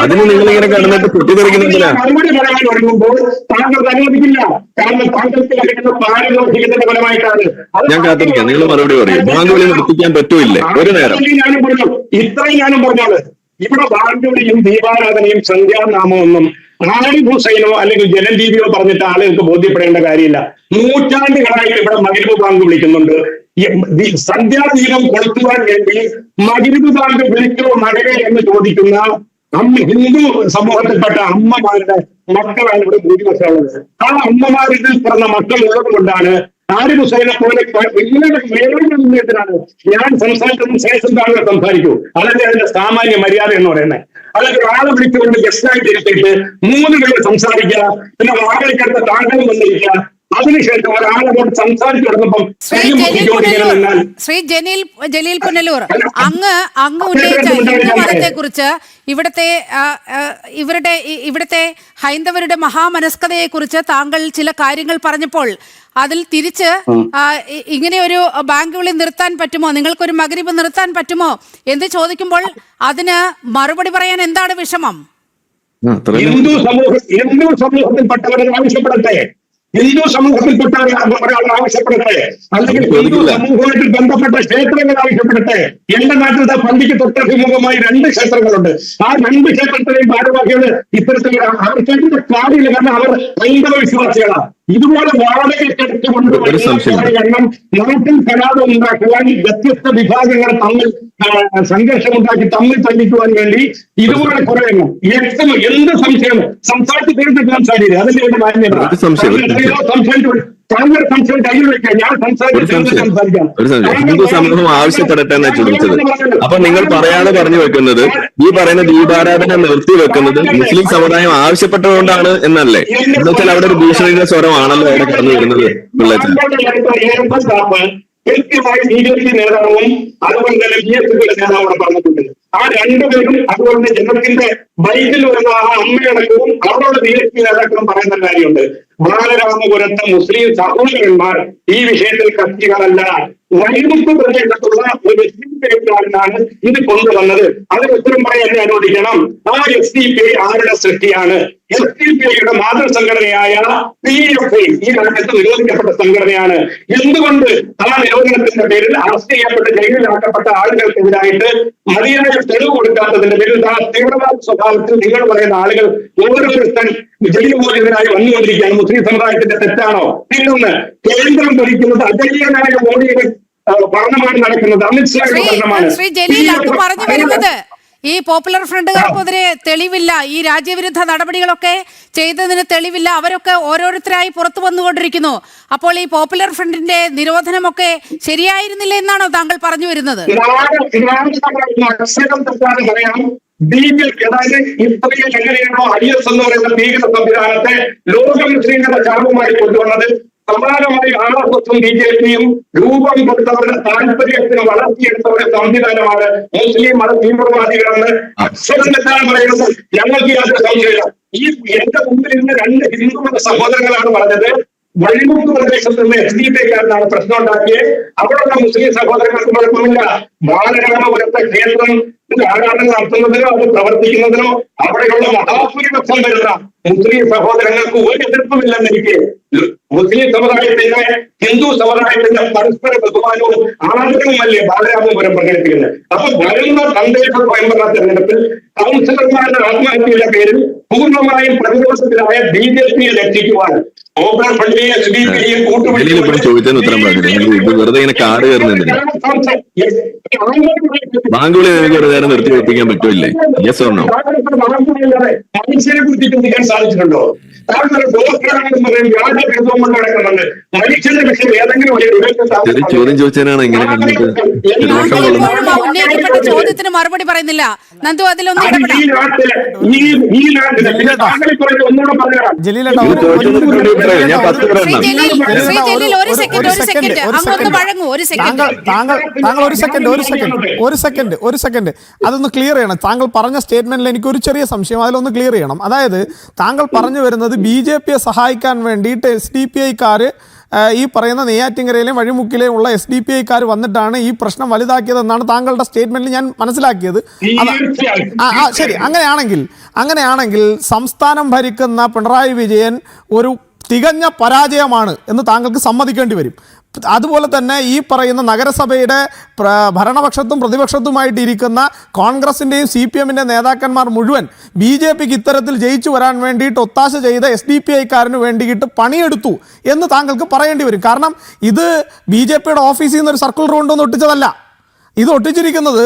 അതിന് നിങ്ങൾ ഇങ്ങനെ കടന്നിട്ട് പൊട്ടിത്തെറിക്കുന്നില്ല മറുപടി പറയാൻ ഒരുങ്ങുമ്പോൾ താങ്കൾ അനുവദിക്കില്ല കാരണം താങ്കൾക്ക് ലഭിക്കുന്ന പാരിതോഷികത്തിന്റെ ഫലമായിട്ടാണ്. ഞാൻ കാത്തിരിക്കാം. നിങ്ങൾ മറുപടി പറയും. ബാങ്ക് വഴി നിർത്തിക്കാൻ പറ്റൂല്ലേ? ഒരു നേരം. ഇത്രയും ഞാനും പറഞ്ഞു. ഇത്രയും ഞാനും പറഞ്ഞോൾ ഇവിടെ ബാങ്കുവിളിയും ദീപാരാധനയും സന്ധ്യാനാമമൊന്നും ആരിഫ് ഹുസൈനോ അല്ലെങ്കിൽ ജലൻ ദീപിയോ പറഞ്ഞിട്ട് ആളുകൾക്ക് ബോധ്യപ്പെടേണ്ട കാര്യമില്ല. നൂറ്റാണ്ടുകളായിട്ട് ഇവിടെ മകരിബ് ബാങ്ക് വിളിക്കുന്നുണ്ട്. സന്ധ്യാദീപം കൊളുത്തുവാൻ വേണ്ടി മകരിബ് താങ്കൾ വിളിക്കോ മകനെ എന്ന് ചോദിക്കുന്ന അമ്മ ഹിന്ദു സമൂഹത്തിൽപ്പെട്ട അമ്മമാരുടെ മക്കളാണ് ഇവിടെ ഭൂരിപക്ഷമുള്ളത്. ആ അമ്മമാരിൽ പിറന്ന മക്കൾ ഉള്ളത് കൊണ്ടാണ് ആരിഫ് ഹുസൈനെ പോലെ വേറൊരു ഞാൻ സംസാരിച്ചതിന് ശേഷം താങ്കൾ സംസാരിക്കൂ. അതല്ലേ അതിന്റെ സാമാന്യ മര്യാദ എന്ന് പറയുന്നത്. അല്ലെങ്കിൽ ഒരാളെ വിളിച്ചുകൊണ്ട് ഗസ്റ്റായിട്ട് ഇരുത്തിയിട്ട് മൂന്ന് പേര് സംസാരിക്കുക. പിന്നെ വാടകയ്ക്കടുത്ത് താങ്കൾ വന്നിരിക്കുക. അതിനുശേഷം ഒരാളോട് സംസാരിച്ചു തുടങ്ങുമ്പോൾ ശ്രീ ജനീൽ ജലീൽ പുനലൂർ. ജലീൽ അങ്ങ് അങ്ങ് ഉന്നയിച്ച ഹിന്ദുമതത്തെ കുറിച്ച് ഇവിടുത്തെ ഇവരുടെ ഇവിടത്തെ ഇവിടുത്തെ ഹൈന്ദവരുടെ മഹാമനസ്കതയെ കുറിച്ച് താങ്കൾ ചില കാര്യങ്ങൾ പറഞ്ഞപ്പോൾ അതിൽ തിരിച്ച് ഇങ്ങനെ ഒരു ബാങ്ക് വിളി നിർത്താൻ പറ്റുമോ? നിങ്ങൾക്കൊരു മകരിബ് നിർത്താൻ പറ്റുമോ? എന്ന് ചോദിക്കുമ്പോൾ അതിന് മറുപടി പറയാൻ എന്താണ് വിഷമം? ഹിന്ദു സമൂഹം ഹിന്ദു സമൂഹത്തിൽപ്പെട്ടവരെ ആവശ്യപ്പെടട്ടെ. ഹിന്ദു സമൂഹത്തിൽപ്പെട്ട ഒരാൾ ആവശ്യപ്പെടട്ടെ അല്ലെങ്കിൽ ഹിന്ദു സമൂഹമായിട്ട് ബന്ധപ്പെട്ട ക്ഷേത്രങ്ങൾ ആവശ്യപ്പെടട്ടെ എന്റെ നാട്ടിലത്തെ പള്ളിക്ക് തൊട്ടഭിമുഖമായി രണ്ട് ക്ഷേത്രങ്ങളുണ്ട് ആ രണ്ട് ക്ഷേത്രത്തിലെയും ഭാരവാഹികൾ ഇത്തരത്തിൽ ആവശ്യത്തിന്റെ കാര്യമില്ല കാരണം അവർ ഹൈന്ദവ വിശ്വാസികളാണ് ഇതുപോലെ വാടകയ്ക്കെടുത്ത്. കുറെ എണ്ണം നാട്ടിൽ കലാപം ഉണ്ടാക്കുവാൻ വ്യത്യസ്ത വിഭാഗങ്ങൾ തമ്മിൽ സംഘർഷമുണ്ടാക്കി തമ്മിൽ തല്ലിക്കുവാൻ വേണ്ടി ഇതുപോലെ കുറെ എണ്ണം. എക്സും എന്ത് സംശയം സംസാരിച്ച് തീർത്തിട്ട് സംസാരിക്കുക അതല്ലേ ഇവിടെ മാന്യത. സംശയം, താങ്കൾ കയ്യിൽ ഞാൻ ഹിന്ദു സമൂഹം ആവശ്യപ്പെടട്ടെ എന്നാ ചോദിച്ചത് അപ്പൊ നിങ്ങൾ പറയാതെ പറഞ്ഞു വെക്കുന്നത് ഈ പറയുന്ന ദീപാരാധന നിർത്തി വെക്കുന്നത് മുസ്ലിം സമുദായം ആവശ്യപ്പെട്ടതുകൊണ്ടാണ് എന്നല്ലേ? എന്ന് വെച്ചാൽ അവിടെ ഒരു ഭീഷണിയുടെ സ്വരമാണല്ലോ അവിടെ കടന്നു വരുന്നത് പിള്ളേച്ചൻ കൃത്യമായി ബി ജെ പി നേതാവും അതുപോലെ തന്നെ ബി എസ് പിയുടെ നേതാവും പറഞ്ഞിട്ടുണ്ട്. ആ രണ്ടുപേരും അതുപോലെ തന്നെ ജനത്തിന്റെ ബൈബിൽ വരുന്ന ആ അമ്മയടക്കവും അവരോട് ബി നേതാക്കളും പറയുന്ന കാര്യമുണ്ട്. ബാലരാമപുരത്തെ മുസ്ലിം സഹോദരന്മാർ ഈ വിഷയത്തിൽ കക്ഷികളല്ല. വൈമുഖ് പ്രദേശത്തുള്ള ഒരു എസ് ഡി പി ഐക്കാരനാണ് ഇത് കൊണ്ടുവന്നത്. അതിന് ഉത്തരം പറയാൻ അനുവദിക്കണം ആ എസ് ഡി പി ഐ ആരുടെ സൃഷ്ടിയാണ്? എസ് ഡി പി ഐയുടെ മാതൃസംഘടനയായ പി എഫ് ഐ ഈ രാജ്യത്ത് നിരോധിക്കപ്പെട്ട സംഘടനയാണ്. എന്തുകൊണ്ട് ആ നിരോധനത്തിന്റെ പേരിൽ അറസ്റ്റ് ചെയ്യപ്പെട്ട് ജയിലിലാക്കപ്പെട്ട ആളുകൾക്കെതിരായിട്ട് മതിയായ തെളിവ് കൊടുക്കാത്തതിന്റെ പേരിൽ ആ തീവ്രവാദ സ്വഭാവത്തിൽ നിങ്ങൾ പറയുന്ന ആളുകൾ ഓരോരുത്തൻ ജയിൽ മോചിതരായി വന്നുകൊണ്ടിരിക്കുകയാണ്. മുസ്ലിം സമുദായത്തിന്റെ തെറ്റാണോ? പിന്നൊന്ന് കേന്ദ്രം ഭരിക്കുന്നത് അജയ്യനായ മോഡിയുടെ ആ, ഭരണമാണ് നടക്കുന്നത്. അമിത്ഷായുടെ ഭരണമാണ്. ശ്രീ ജലീൽ അങ്ങ് പറഞ്ഞു വരുന്നത്. ഈ പോപ്പുലർ ഫ്രണ്ടുകാർക്കെതിരെ തെളിവില്ല. ഈ രാജ്യവിരുദ്ധ നടപടികളൊക്കെ ചെയ്തതിന് തെളിവില്ല. അവരൊക്കെ ഓരോരുത്തരായി പുറത്തു വന്നുകൊണ്ടിരിക്കുന്നു. അപ്പോൾ ഈ പോപ്പുലർ ഫ്രണ്ടിന്റെ നിരോധനമൊക്കെ ശരിയായിരുന്നില്ല എന്നാണോ താങ്കൾ പറഞ്ഞു വരുന്നത്? പി അതായത് ഇത്രയും എങ്ങനെയാണോ ഐ എസ് എന്ന് പറയുന്ന ഭീകര സംവിധാനത്തെ ലോക മുസ്ലിങ്ങളുടെ ചാപമായി കൊണ്ടുവന്നത്. സമാനമായി ആർ എസ് എസും ബി ജെ പിയും രൂപം കൊടുത്തവരുടെ താല്പര്യത്തിന് വളർത്തിയെടുത്തവരുടെ സംവിധാനമാണ് മുസ്ലിം മത തീവ്രവാദികളെന്ന് അക്ഷരം തെറ്റാണ് പറയുന്നത് ഞങ്ങൾക്ക് യാതൊരു സംശയമില്ല ഈ എന്റെ മുമ്പിൽ ഇന്ന് രണ്ട് ഹിന്ദു മത സഹോദരങ്ങളാണ് പറഞ്ഞത്. വഴിമുക്ക് പ്രദേശത്ത് നിന്ന് എസ് ഡി പിക്കാരനാണ് പ്രശ്നം ഉണ്ടാക്കിയത് അവിടെയുള്ള മുസ്ലിം സഹോദരങ്ങൾക്ക് കുഴപ്പമില്ല. ബാലരാമപുരത്തെ ക്ഷേത്രം ആരാധന നടത്തുന്നതിനോ അത് പ്രവർത്തിക്കുന്നതിനോ അവിടെയുള്ള മഹാഭൂരിപക്ഷം വരുന്ന മുസ്ലിം സഹോദരങ്ങൾക്ക് ഒരു എതിർപ്പുമില്ലെന്ന് എനിക്ക് മുസ്ലിം സമുദായത്തിന്റെ ഹിന്ദു സമുദായത്തിന്റെ പരസ്പര ബഹുമാനവും ആദരവുമല്ലേ ബാലരാമപുരം പ്രകടിപ്പിക്കുന്നത്? അപ്പൊ വരുന്ന തദ്ദേശ സ്വയംഭരണ തെരഞ്ഞെടുപ്പിൽ കൗൺസിലർമാരുടെ ആത്മഹത്യയുടെ പേരിൽ പൂർണമായും പ്രതിരോധത്തിലായ ബി ജെ പിയെ രക്ഷിക്കുവാൻ പോപ്പുലർ ഫ്രണ്ടിനെ എസ് ഡി പിയെ ജലീൽ ചോദിച്ചതിന് ഉത്തരം പറഞ്ഞില്ല? ഇത് വെറുതെ ഇങ്ങനെ കാട് കയറുന്നതിന് ബാങ്ക് വിളി നിങ്ങൾക്ക് ഒരു നേരം നിർത്തി വെപ്പിക്കാൻ യെസ് കുറിച്ച് ചിന്തിക്കാൻ സാധിച്ചിട്ടുണ്ടോ? ചോദ്യം ചോദിച്ചതിനാണ് ഇങ്ങനെ കണ്ടിട്ട് ചോദ്യത്തിന് മറുപടി പറയുന്നില്ല. നന്ദു അതിലൊന്നും താങ്കൾ ഒരു- സെക്കൻഡ് ഒരു സെക്കൻഡ് ഒരു സെക്കൻഡ്. വഴങ്ങൂ ഒരു സെക്കൻഡ് താങ്കൾ താങ്കൾ താങ്കൾ ഒരു സെക്കൻഡ് ഒരു സെക്കൻഡ് ഒരു സെക്കൻഡ് ഒരു സെക്കൻഡ് അതൊന്ന് ക്ലിയർ ചെയ്യണം. താങ്കൾ പറഞ്ഞ സ്റ്റേറ്റ്മെന്റിൽ എനിക്ക് ഒരു ചെറിയ സംശയം. അതിലൊന്ന് ക്ലിയർ ചെയ്യണം. അതായത് താങ്കൾ പറഞ്ഞു വരുന്നത് ബി ജെ പിയെ സഹായിക്കാൻ വേണ്ടിയിട്ട് എസ് ഡി പി ഐക്കാർ ഈ പറയുന്ന നെയ്യാറ്റിങ്കരയിലെയും വഴിമുക്കിലെയും ഉള്ള എസ് ഡി പി ഐക്കാർ വന്നിട്ടാണ് ഈ പ്രശ്നം വലുതാക്കിയതെന്നാണ് താങ്കളുടെ സ്റ്റേറ്റ്മെന്റിൽ ഞാൻ മനസ്സിലാക്കിയത്. ആ ശരി. അങ്ങനെയാണെങ്കിൽ അങ്ങനെയാണെങ്കിൽ സംസ്ഥാനം ഭരിക്കുന്ന പിണറായി വിജയൻ ഒരു തികഞ്ഞ പരാജയമാണ് എന്ന് താങ്കൾക്ക് സമ്മതിക്കേണ്ടി വരും. അതുപോലെ തന്നെ ഈ പറയുന്ന നഗരസഭയുടെ ഭരണപക്ഷത്തും പ്രതിപക്ഷത്തുമായിട്ട് ഇരിക്കുന്ന കോൺഗ്രസിന്റെയും സി പി എമ്മിന്റെ നേതാക്കന്മാർ മുഴുവൻ ബി ജെ പിക്ക് ഇത്തരത്തിൽ ജയിച്ചു വരാൻ വേണ്ടിയിട്ട് ഒത്താശ ചെയ്ത എസ് ഡി പി ഐക്കാരന് വേണ്ടിയിട്ട് പണിയെടുത്തു എന്ന് താങ്കൾക്ക് പറയേണ്ടി വരും. കാരണം ഇത് ബി ജെ പിയുടെ ഓഫീസിൽ നിന്ന് ഒരു സർക്കുലർ കൊണ്ടുവന്ന് ഒട്ടിച്ചതല്ല. ഇത് ഒട്ടിച്ചിരിക്കുന്നത്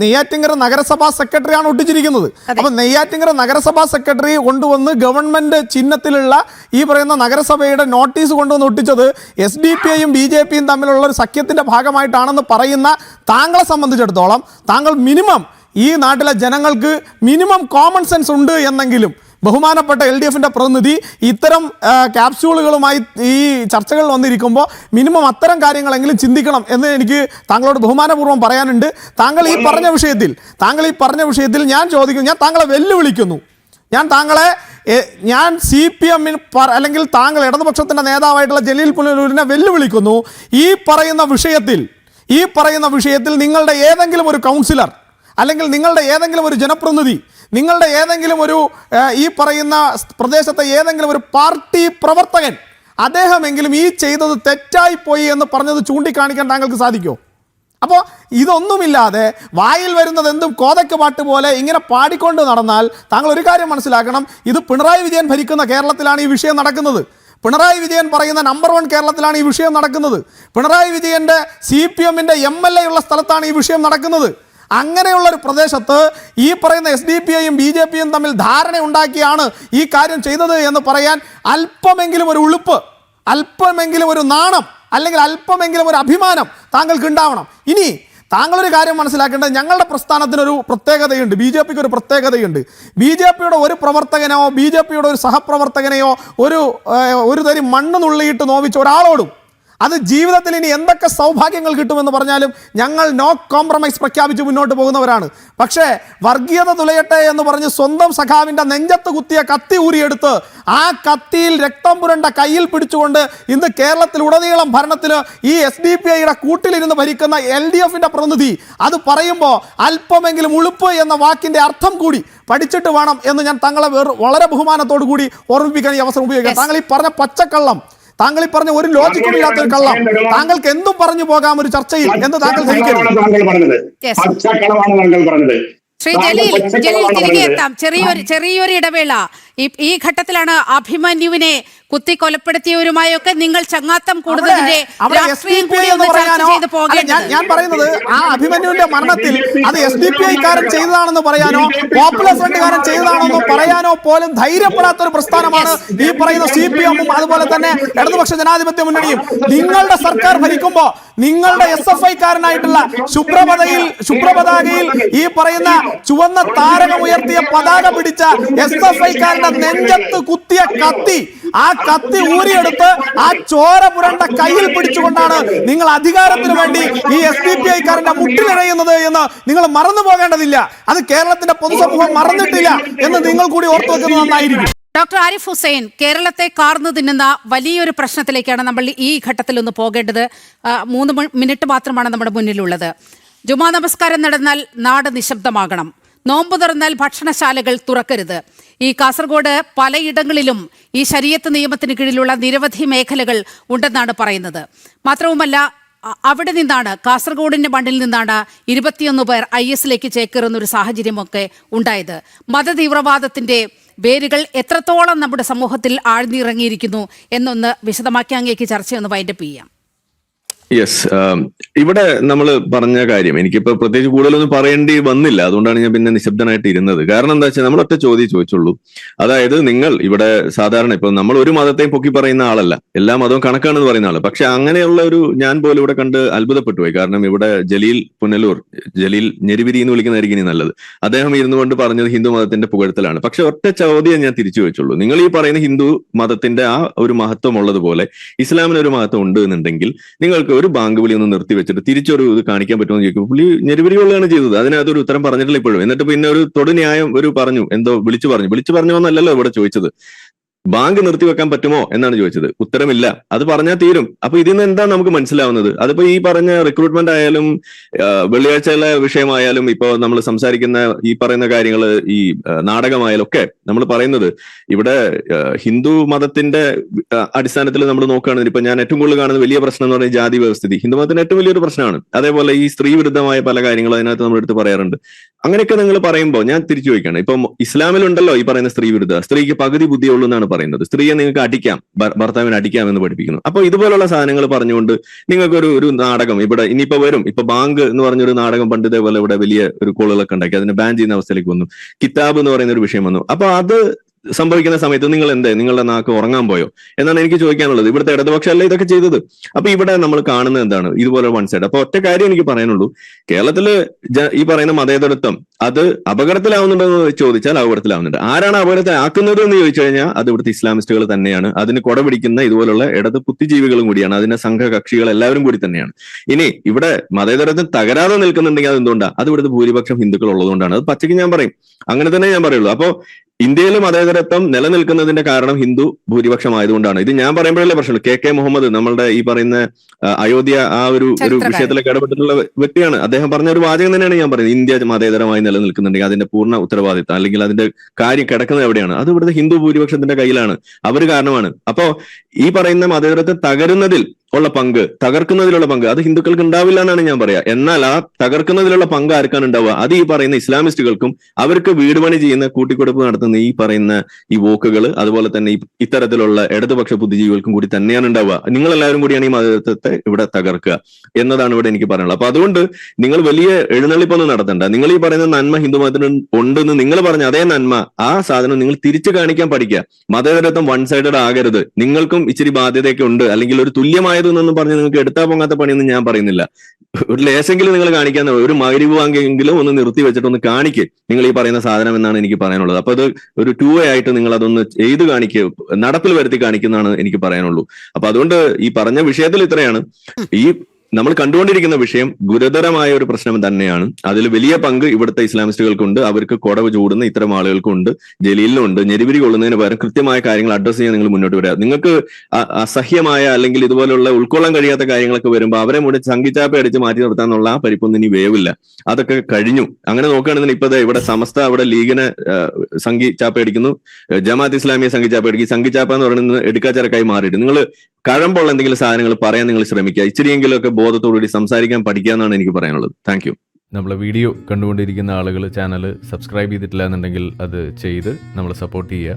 നെയ്യാറ്റിങ്കര നഗരസഭാ സെക്രട്ടറിയാണ് ഒട്ടിച്ചിരിക്കുന്നത്. അപ്പൊ നെയ്യാറ്റിങ്കര നഗരസഭാ സെക്രട്ടറി കൊണ്ടുവന്ന് ഗവൺമെന്റ് ചിഹ്നത്തിലുള്ള ഈ പറയുന്ന നഗരസഭയുടെ നോട്ടീസ് കൊണ്ടുവന്ന് ഒട്ടിച്ചത് എസ് ഡി പി ഐയും ബി ജെ പിയും തമ്മിലുള്ള ഒരു സഖ്യത്തിന്റെ ഭാഗമായിട്ടാണെന്ന് പറയുന്ന താങ്കളെ സംബന്ധിച്ചിടത്തോളം താങ്കൾ മിനിമം ഈ നാട്ടിലെ ജനങ്ങൾക്ക് മിനിമം കോമൺ സെൻസ് ഉണ്ട് എന്നെങ്കിലും ബഹുമാനപ്പെട്ട എൽ ഡി എഫിന്റെ പ്രതിനിധി ഇത്തരം ക്യാപ്സ്യൂളുകളുമായി ഈ ചർച്ചകളിൽ വന്നിരിക്കുമ്പോൾ മിനിമം അത്തരം കാര്യങ്ങളെങ്കിലും ചിന്തിക്കണം എന്ന് എനിക്ക് താങ്കളോട് ബഹുമാനപൂർവം പറയാനുണ്ട്. താങ്കൾ ഈ പറഞ്ഞ വിഷയത്തിൽ താങ്കൾ ഈ പറഞ്ഞ വിഷയത്തിൽ ഞാൻ ചോദിക്കുന്നു ഞാൻ താങ്കളെ വെല്ലുവിളിക്കുന്നു. ഞാൻ താങ്കളെ ഞാൻ സി പി എമ്മിന് അല്ലെങ്കിൽ താങ്കൾ ഇടതുപക്ഷത്തിന്റെ നേതാവായിട്ടുള്ള ജലീൽ പുനലൂരിനെ വെല്ലുവിളിക്കുന്നു. ഈ പറയുന്ന വിഷയത്തിൽ ഈ പറയുന്ന വിഷയത്തിൽ നിങ്ങളുടെ ഏതെങ്കിലും ഒരു കൗൺസിലർ അല്ലെങ്കിൽ നിങ്ങളുടെ ഏതെങ്കിലും ഒരു ജനപ്രതിനിധി നിങ്ങളുടെ ഏതെങ്കിലും ഒരു ഈ പറയുന്ന പ്രദേശത്തെ ഏതെങ്കിലും ഒരു പാർട്ടി പ്രവർത്തകൻ അദ്ദേഹമെങ്കിലും ഈ ചെയ്തത് തെറ്റായി പോയി എന്ന് പറഞ്ഞത് ചൂണ്ടിക്കാണിക്കാൻ താങ്കൾക്ക് സാധിക്കുമോ? അപ്പോൾ ഇതൊന്നുമില്ലാതെ വായിൽ വരുന്നത് എന്തും കോതയ്ക്ക് പാട്ട് പോലെ ഇങ്ങനെ പാടിക്കൊണ്ട് നടന്നാൽ താങ്കൾ ഒരു കാര്യം മനസ്സിലാക്കണം. ഇത് പിണറായി വിജയൻ ഭരിക്കുന്ന കേരളത്തിലാണ് ഈ വിഷയം നടക്കുന്നത്. പിണറായി വിജയൻ പറയുന്ന നമ്പർ വൺ കേരളത്തിലാണ് ഈ വിഷയം നടക്കുന്നത്. പിണറായി വിജയന്റെ സി പി എമ്മിന്റെ എം എൽ എ ഉള്ള സ്ഥലത്താണ് ഈ വിഷയം നടക്കുന്നത്. അങ്ങനെയുള്ള ഒരു പ്രദേശത്ത് ഈ പറയുന്ന എസ് ഡി പി ഐയും ബി ജെ പിയും തമ്മിൽ ധാരണ ഉണ്ടാക്കിയാണ് ഈ കാര്യം ചെയ്തത് എന്ന് പറയാൻ അല്പമെങ്കിലും ഒരു ഉളുപ്പ് അല്പമെങ്കിലും ഒരു നാണം അല്ലെങ്കിൽ അല്പമെങ്കിലും ഒരു അഭിമാനം താങ്കൾക്ക് ഉണ്ടാവണം. ഇനി താങ്കളൊരു കാര്യം മനസ്സിലാക്കേണ്ടത് ഞങ്ങളുടെ പ്രസ്ഥാനത്തിനൊരു പ്രത്യേകതയുണ്ട് ബി ജെ പിക്ക് ഒരു പ്രത്യേകതയുണ്ട്. ബി ജെ പിയുടെ ഒരു പ്രവർത്തകനോ ബി ജെ പിയുടെ ഒരു സഹപ്രവർത്തകനെയോ ഒരു ഒരു തരി മണ്ണ് നുള്ളിയിട്ട് നോവിച്ച ഒരാളോടും അത് ജീവിതത്തിൽ ഇനി എന്തൊക്കെ സൗഭാഗ്യങ്ങൾ കിട്ടുമെന്ന് പറഞ്ഞാലും ഞങ്ങൾ നോ കോംപ്രമൈസ് പ്രഖ്യാപിച്ച് മുന്നോട്ട് പോകുന്നവരാണ്. പക്ഷേ വർഗീയത തുലയട്ടെ എന്ന് പറഞ്ഞ് സ്വന്തം സഖാവിന്റെ നെഞ്ചത്ത് കുത്തിയ കത്തി ഊരിയെടുത്ത് ആ കത്തിയിൽ രക്തം പുരണ്ട കയ്യിൽ പിടിച്ചുകൊണ്ട് ഇന്ന് കേരളത്തിൽ ഉടനീളം ഭരണത്തിന് ഈ എസ് ഡി പി ഐയുടെ കൂട്ടിലിരുന്ന് ഭരിക്കുന്ന എൽ ഡി എഫിന്റെ പ്രതിനിധി അത് പറയുമ്പോൾ അല്പമെങ്കിലും ഉളുപ്പ് എന്ന വാക്കിന്റെ അർത്ഥം കൂടി പഠിച്ചിട്ട് വേണം എന്ന് ഞാൻ തങ്ങളെ വളരെ ബഹുമാനത്തോടു കൂടി ഓർമ്മിപ്പിക്കാൻ ഈ അവസരം ഉപയോഗിക്കാം. താങ്കൾ ഈ പറഞ്ഞ പച്ചക്കള്ളം താങ്കൾ ഈ പറഞ്ഞ ഒരു ലോജിക്കും ഇല്ലാത്ത ഒരു കള്ളം. താങ്കൾക്ക് എന്തും പറഞ്ഞു പോകാം ഒരു ചർച്ചയിൽ. എന്ന് താങ്കൾ പറഞ്ഞത്. ശ്രീ ജലീൽ ജലീൽ തിരികെ. എത്താം. ചെറിയൊരു ചെറിയൊരു ഇടവേള. ഈ ഈ ഘട്ടത്തിലാണ് അഭിമന്യുവിനെ കുത്തി കൊലപ്പെടുത്തിയവരുമായൊക്കെ നിങ്ങൾ ചങ്ങാത്തം കൂടുതലിന്റെ അവിടെ എസ് ഡി രാഷ്ട്രീയം കൂടി ഒന്ന് ചർച്ച ചെയ്ത് ഞാൻ പോകേണ്ടത് ഞാൻ പറയുന്നത് ആ അഭിമന്യുവിന്റെ മരണത്തിൽ അത് എസ് ഡി പി ഐക്കാരൻ ചെയ്തതാണെന്ന് പറയാനോ? പോപ്പുലർ ഫ്രണ്ട്കാരൻ ചെയ്തതാണെന്നോ പറയാനോ പോലും ധൈര്യപ്പെടാത്ത ഒരു പ്രസ്ഥാനമാണ് ഈ പറയുന്ന സി പി എമ്മും അതുപോലെ തന്നെ ഇടതുപക്ഷ ജനാധിപത്യ മുന്നണിയും. നിങ്ങളുടെ സർക്കാർ ഭരിക്കുമ്പോ നിങ്ങളുടെ എസ് എഫ് ഐക്കാരനായിട്ടുള്ള ശുഭ്രപതയിൽ ശുഭ്രപതാകയിൽ ഈ പറയുന്ന ചുവന്ന താരകം ഉയർത്തിയ പതാക പിടിച്ച എസ് എഫ് ഐക്കാരന്റെ നെഞ്ചത്ത് കുത്തിയ കത്തി ആ കത്തി ഊരിയെടുത്ത് ആ ചോര പുരണ്ട കയ്യിൽ പിടിച്ചുകൊണ്ടാണ് നിങ്ങൾ അധികാരത്തിന് വേണ്ടി ഈ എസ് ഡി പി ഐക്കാരന്റെ മുട്ടിലിഴയുന്നത് എന്ന് നിങ്ങൾ മറന്നു പോകേണ്ടതില്ല. അത് കേരളത്തിന്റെ പൊതുസമൂഹം മറന്നിട്ടില്ല എന്ന് നിങ്ങൾ കൂടി ഓർത്തു വെക്കുന്നത് നന്നായിരിക്കും. ഡോക്ടർ ആരിഫ് ഹുസൈൻ കേരളത്തെ കാർന്നു തിന്നുന്ന വലിയൊരു പ്രശ്നത്തിലേക്കാണ് നമ്മൾ ഈ ഘട്ടത്തിൽ ഒന്ന് പോകേണ്ടത് മൂന്ന് മിനിറ്റ് മാത്രമാണ് നമ്മുടെ മുന്നിലുള്ളത്. ജുമാ നമസ്കാരം നടന്നാൽ നാട് നിശബ്ദമാകണം. നോമ്പ് തുറന്നാൽ ഭക്ഷണശാലകൾ തുറക്കരുത്. ഈ കാസർഗോഡ് പലയിടങ്ങളിലും ഈ ശരീരത്ത് നിയമത്തിന് കീഴിലുള്ള നിരവധി മേഖലകൾ ഉണ്ടെന്നാണ് പറയുന്നത്. മാത്രവുമല്ല അവിടെ നിന്നാണ് കാസർഗോഡിന്റെ മണ്ണിൽ നിന്നാണ് ഇരുപത്തിയൊന്ന് പേർ ഐ എസിലേക്ക് ചേക്കേറുന്ന ഒരു സാഹചര്യമൊക്കെ ഉണ്ടായത്. മതതീവ്രവാദത്തിന്റെ വേരുകൾ എത്രത്തോളം നമ്മുടെ സമൂഹത്തിൽ ആഴ്ന്നിറങ്ങിയിരിക്കുന്നു എന്നൊന്ന് വിശദമാക്കി അങ്ങേക്ക് ചർച്ചയൊന്ന് വൈൻഡപ്പ് ചെയ്യാം. യെസ് ഇവിടെ നമ്മൾ പറഞ്ഞ കാര്യം എനിക്കിപ്പോ പ്രത്യേകിച്ച് കൂടുതലൊന്നും പറയേണ്ടി വന്നില്ല. അതുകൊണ്ടാണ് ഞാൻ പിന്നെ നിശബ്ദനായിട്ട് ഇരുന്നത്. കാരണം എന്താ വെച്ചാൽ നമ്മൾ ചോദ്യം ചോദിച്ചുള്ളൂ. അതായത് നിങ്ങൾ ഇവിടെ സാധാരണ ഇപ്പൊ നമ്മൾ ഒരു മതത്തെയും പൊക്കി പറയുന്ന ആളല്ല. എല്ലാ മതവും കണക്കാണെന്ന് പറയുന്ന ആൾ. പക്ഷെ അങ്ങനെയുള്ള ഒരു ഞാൻ പോലും ഇവിടെ കണ്ട് അത്ഭുതപ്പെട്ടു പോയി കാരണം ഇവിടെ ജലീൽ പുനലൂർ ജലീൽ ഞെരുവിരി എന്ന് വിളിക്കുന്നതായിരിക്കും ഇനി നല്ലത്. അദ്ദേഹം ഇരുന്നു കൊണ്ട് പറഞ്ഞത് ഹിന്ദു മതത്തിന്റെ പുകഴ്ത്തലാണ്. പക്ഷെ ഒറ്റ ചോദ്യം ഞാൻ തിരിച്ചു വെച്ചുള്ളൂ നിങ്ങൾ ഈ പറയുന്ന ഹിന്ദു മതത്തിന്റെ ആ ഒരു മഹത്വം ഉള്ളതുപോലെ ഇസ്ലാമിന് ഒരു മഹത്വം ഉണ്ട് എന്നുണ്ടെങ്കിൽ നിങ്ങൾക്ക് ഒരു ബാങ്ക് വിളി ഒന്ന് നിർത്തി വെച്ചിട്ട് തിരിച്ചൊരു ഇത് കാണിക്കാൻ പറ്റുമെന്ന് ചോദിക്കും പുള്ളി ഞെരുവിരികൊള്ളുകയാണ് ചെയ്തത്. അതിനകത്തൊരു ഉത്തരം പറഞ്ഞിട്ടില്ല ഇപ്പോഴും. എന്നിട്ട് പിന്നെ ഒരു തൊടുന്യായം ഒരു പറഞ്ഞു എന്തോ വിളിച്ചു പറഞ്ഞു. വിളിച്ചു പറഞ്ഞു എന്നല്ലല്ലോ ഇവിടെ ചോദിച്ചത്. ബാങ്ക് നിർത്തിവെക്കാൻ പറ്റുമോ എന്നാണ് ചോദിച്ചത്. ഉത്തരമില്ല. അത് പറഞ്ഞാൽ തീരും. അപ്പൊ ഇതിൽ നിന്ന് എന്താ നമുക്ക് മനസ്സിലാവുന്നത്? അതിപ്പോ ഈ പറഞ്ഞ റിക്രൂട്ട്മെന്റ് ആയാലും വെള്ളിയാഴ്ചയിലെ വിഷയമായാലും ഇപ്പോ നമ്മൾ സംസാരിക്കുന്ന ഈ പറയുന്ന കാര്യങ്ങൾ ഈ നാടകമായാലും ഒക്കെ നമ്മൾ പറയുന്നത് ഇവിടെ ഹിന്ദു മതത്തിന്റെ അടിസ്ഥാനത്തിൽ നമ്മൾ നോക്കുകയാണെങ്കിൽ ഇപ്പൊ ഞാൻ ഏറ്റവും കൂടുതൽ കാണുന്ന വലിയ പ്രശ്നം എന്ന് പറഞ്ഞാൽ ജാതി വ്യവസ്ഥിതി. ഹിന്ദു മതത്തിന് ഏറ്റവും വലിയൊരു പ്രശ്നമാണ്. അതേപോലെ ഈ സ്ത്രീ വിരുദ്ധമായ പല കാര്യങ്ങളും അതിനകത്ത് നമ്മൾ എടുത്ത് പറയാറുണ്ട്. അങ്ങനെയൊക്കെ നിങ്ങൾ പറയുമ്പോൾ ഞാൻ തിരിച്ചു ചോദിക്കുകയാണ്. ഇപ്പം ഇസ്ലാമിലുണ്ടല്ലോ ഈ പറയുന്ന സ്ത്രീ വിരുദ്ധ സ്ത്രീക്ക് പകുതി ബുദ്ധിയുള്ളൂ എന്നാണ് പറയുന്നത്. സ്ത്രീയെ നിങ്ങൾക്ക് അടിക്കാം. ഭർ- ഭർത്താവിനെ അടിക്കാം എന്ന് പഠിപ്പിക്കുന്നു. അപ്പൊ ഇതുപോലുള്ള സാധനങ്ങൾ പറഞ്ഞുകൊണ്ട് നിങ്ങൾക്ക് ഒരു ഒരു നാടകം ഇവിടെ ഇനിയിപ്പോ വരും. ഇപ്പൊ ബാങ്ക് എന്ന് പറഞ്ഞൊരു നാടകം പണ്ട് ഇതേപോലെ ഇവിടെ വലിയ ഒരു കോളുകളൊക്കെ ഉണ്ടാക്കി. അതിനെ ബാൻ ചെയ്യുന്ന അവസ്ഥയിലേക്ക് വന്നു. കിതാബ് എന്ന് പറയുന്ന ഒരു വിഷയം വന്നു. അപ്പൊ അത് സംഭവിക്കുന്ന സമയത്ത് നിങ്ങൾ എന്ത്? നിങ്ങളുടെ നാക്ക് ഉറങ്ങാൻ പോയോ? എന്നാണ് എനിക്ക് ചോദിക്കാനുള്ളത്. ഇവിടുത്തെ ഇടതുപക്ഷമല്ല ഇതൊക്കെ ചെയ്തത്? അപ്പൊ ഇവിടെ നമ്മൾ കാണുന്നത് എന്താണ്? ഇതുപോലെ വൺ സൈഡ് അപ്പൊ ഒറ്റ കാര്യം എനിക്ക് പറയാനുള്ളൂ. കേരളത്തിൽ ഈ പറയുന്ന മതേതരത്വം അത് അപകടത്തിലാവുന്നുണ്ടെന്ന് ചോദിച്ചാൽ അപകടത്തിലാവുന്നുണ്ട്. ആരാണ് അപകടത്തിലാക്കുന്നത് എന്ന് ചോദിച്ചു കഴിഞ്ഞാൽ അത് ഇവിടുത്തെ ഇസ്ലാമിസ്റ്റുകൾ തന്നെയാണ്. അതിന് കൊട പിടിക്കുന്ന ഇതുപോലുള്ള ഇടത് ബുദ്ധിജീവികളും കൂടിയാണ്. അതിന്റെ സംഘകക്ഷികൾ എല്ലാവരും കൂടി തന്നെയാണ്. ഇനി ഇവിടെ മതേതരത്വം തകരാതെ നിൽക്കുന്നുണ്ടെങ്കിൽ അത് എന്തുകൊണ്ടാണ് അത് ഇവിടുത്തെ ഭൂരിപക്ഷം ഹിന്ദുക്കൾ ഉള്ളതുകൊണ്ടാണ്. അത് പച്ചയ്ക്ക് ഞാൻ പറയും. അങ്ങനെ തന്നെ ഞാൻ പറയുള്ളൂ. അപ്പോ ഇന്ത്യയിൽ മതേതരത്വം നിലനിൽക്കുന്നതിന്റെ കാരണം ഹിന്ദു ഭൂരിപക്ഷമായതുകൊണ്ടാണ്. ഇത് ഞാൻ പറയുമ്പോഴല്ലേ പ്രശ്നമുള്ളൂ. കെ കെ മുഹമ്മദ് നമ്മളുടെ ഈ പറയുന്ന അയോധ്യ ആ ഒരു ഒരു വിഷയത്തിലേക്ക് വിഷയത്തിലൊക്കെ ഇടപെട്ടിട്ടുള്ള വ്യക്തിയാണ്. അദ്ദേഹം പറഞ്ഞ ഒരു വാചകം തന്നെയാണ് ഞാൻ പറയുന്നത്. ഇന്ത്യ മതേതരമായി നിലനിൽക്കുന്നുണ്ടെങ്കിൽ അതിന്റെ പൂർണ ഉത്തരവാദിത്തം അല്ലെങ്കിൽ അതിന്റെ കാര്യം കിടക്കുന്നത് എവിടെയാണ്? അത് ഇവിടുത്തെ ഹിന്ദു ഭൂരിപക്ഷത്തിന്റെ കയ്യിലാണ്. അവർ കാരണമാണ്. അപ്പോ ഈ പറയുന്ന മതേതരത്തെ തകരുന്നതിൽ ഉള്ള പങ്ക് തകർക്കുന്നതിലുള്ള പങ്ക് അത് ഹിന്ദുക്കൾക്ക് ഉണ്ടാവില്ല എന്നാണ് ഞാൻ പറയാ. എന്നാൽ ആ തകർക്കുന്നതിലുള്ള പങ്ക് ആർക്കാണ് ഉണ്ടാവുക? അത് ഈ പറയുന്ന ഇസ്ലാമിസ്റ്റുകൾക്കും അവർക്ക് വീട് പണി ചെയ്യുന്ന കൂട്ടിക്കൊടുപ്പ് നടത്തുന്ന ഈ പറയുന്ന ഈ വോക്കുകൾ അതുപോലെ തന്നെ ഇത്തരത്തിലുള്ള ഇടതുപക്ഷ ബുദ്ധിജീവികൾക്കും കൂടി തന്നെയാണ് ഉണ്ടാവുക. നിങ്ങൾ എല്ലാവരും കൂടിയാണ് ഈ മതത്തെ ഇവിടെ തകർക്കുക എന്നതാണ് ഇവിടെ എനിക്ക് പറയാനുള്ളത്. അപ്പൊ അതുകൊണ്ട് നിങ്ങൾ വലിയ എഴുന്നള്ളിപ്പൊന്നും നടത്തണ്ട. നിങ്ങൾ ഈ പറയുന്ന നന്മ ഹിന്ദു മതത്തിന് ഉണ്ടെന്ന് നിങ്ങൾ പറഞ്ഞ അതേ നന്മ ആ സാധനം നിങ്ങൾ തിരിച്ചു കാണിക്കാൻ പഠിക്കുക. മതേതരത്വം വൺ സൈഡഡ് ആകരുത്. നിങ്ങൾക്കും ഇച്ചിരി ബാധ്യതയൊക്കെ ഉണ്ട്. അല്ലെങ്കിൽ ഒരു തുല്യമായതെന്നൊന്നും പറഞ്ഞ് നിങ്ങൾക്ക് എടുത്താൽ പൊങ്ങാത്ത പണിയൊന്നും ഞാൻ പറയുന്നില്ല. ഒരു ലേശെങ്കിലും നിങ്ങൾ കാണിക്കാൻ ഒരു മൈരിവ് വാങ്ങിയെങ്കിലും ഒന്ന് നിർത്തി വെച്ചിട്ടൊന്ന് കാണിക്ക്. നിങ്ങൾ ഈ പറയുന്ന സാധനം എന്നാണ് എനിക്ക് പറയാനുള്ളത്. അപ്പൊ അത് ഒരു ടൂ വേ ആയിട്ട് നിങ്ങൾ അതൊന്ന് ചെയ്ത് കാണിക്കുക നടപ്പിൽ വരുത്തി കാണിക്കുന്നതാണ് എനിക്ക് പറയാനുള്ളൂ. അപ്പൊ അതുകൊണ്ട് ഈ പറഞ്ഞ വിഷയത്തിൽ ഇത്രയാണ്. ഈ നമ്മൾ കണ്ടുകൊണ്ടിരിക്കുന്ന വിഷയം ഗുരുതരമായ ഒരു പ്രശ്നം തന്നെയാണ്. അതിൽ വലിയ പങ്ക് ഇവിടുത്തെ ഇസ്ലാമിസ്റ്റുകൾക്കുണ്ട്. അവർക്ക് കൊടവ് ചൂടുന്ന ഇത്തരം ആളുകൾക്കുണ്ട്. ജലീലിലുണ്ട് ഞെരിവിരി കൊള്ളുന്നതിന് പകരം കൃത്യമായ കാര്യങ്ങൾ അഡ്രസ്സ് ചെയ്യാൻ നിങ്ങൾ മുന്നോട്ട് വരിക. നിങ്ങൾക്ക് അസഹ്യമായ അല്ലെങ്കിൽ ഇതുപോലുള്ള ഉൾക്കൊള്ളാൻ കഴിയാത്ത കാര്യങ്ങളൊക്കെ വരുമ്പോൾ അവരെ മുഴുവൻ സംഘിച്ചാപ്പ അടിച്ച് മാറ്റി നിർത്താന്നുള്ള ആ പരിപ്പൊന്നും ഇനി വേവില്ല. അതൊക്കെ കഴിഞ്ഞു. അങ്ങനെ നോക്കുകയാണെങ്കിൽ ഇപ്പൊ ഇവിടെ സമസ്ത അവിടെ ലീഗിനെ സംഘി ചാപ്പ അടിക്കുന്നു. ജമാഅത്ത് ഇസ്ലാമിയെ സംഘിച്ചാപ്പ ചാപ്പ അടിക്കും സംഘിച്ചാപ്പ എന്ന് പറയുന്നത് എടുക്കാച്ചരക്കായി മാറിയിട്ട്. നിങ്ങൾ കഴമ്പുള്ള എന്തെങ്കിലും സാധനങ്ങൾ പറയാൻ നിങ്ങൾ ശ്രമിക്കുക. ഇച്ചിരിയെങ്കിലും ഒക്കെ ബോധത്തോടുകൂടി സംസാരിക്കാൻ പഠിക്കുക എന്നാണ് എനിക്ക് പറയാനുള്ളത്. താങ്ക് യു നമ്മളെ വീഡിയോ കണ്ടുകൊണ്ടിരിക്കുന്ന ആളുകൾ ചാനൽ സബ്സ്ക്രൈബ് ചെയ്തിട്ടില്ല എന്നുണ്ടെങ്കിൽ അത് ചെയ്ത് നമ്മളെ സപ്പോർട്ട് ചെയ്യുക.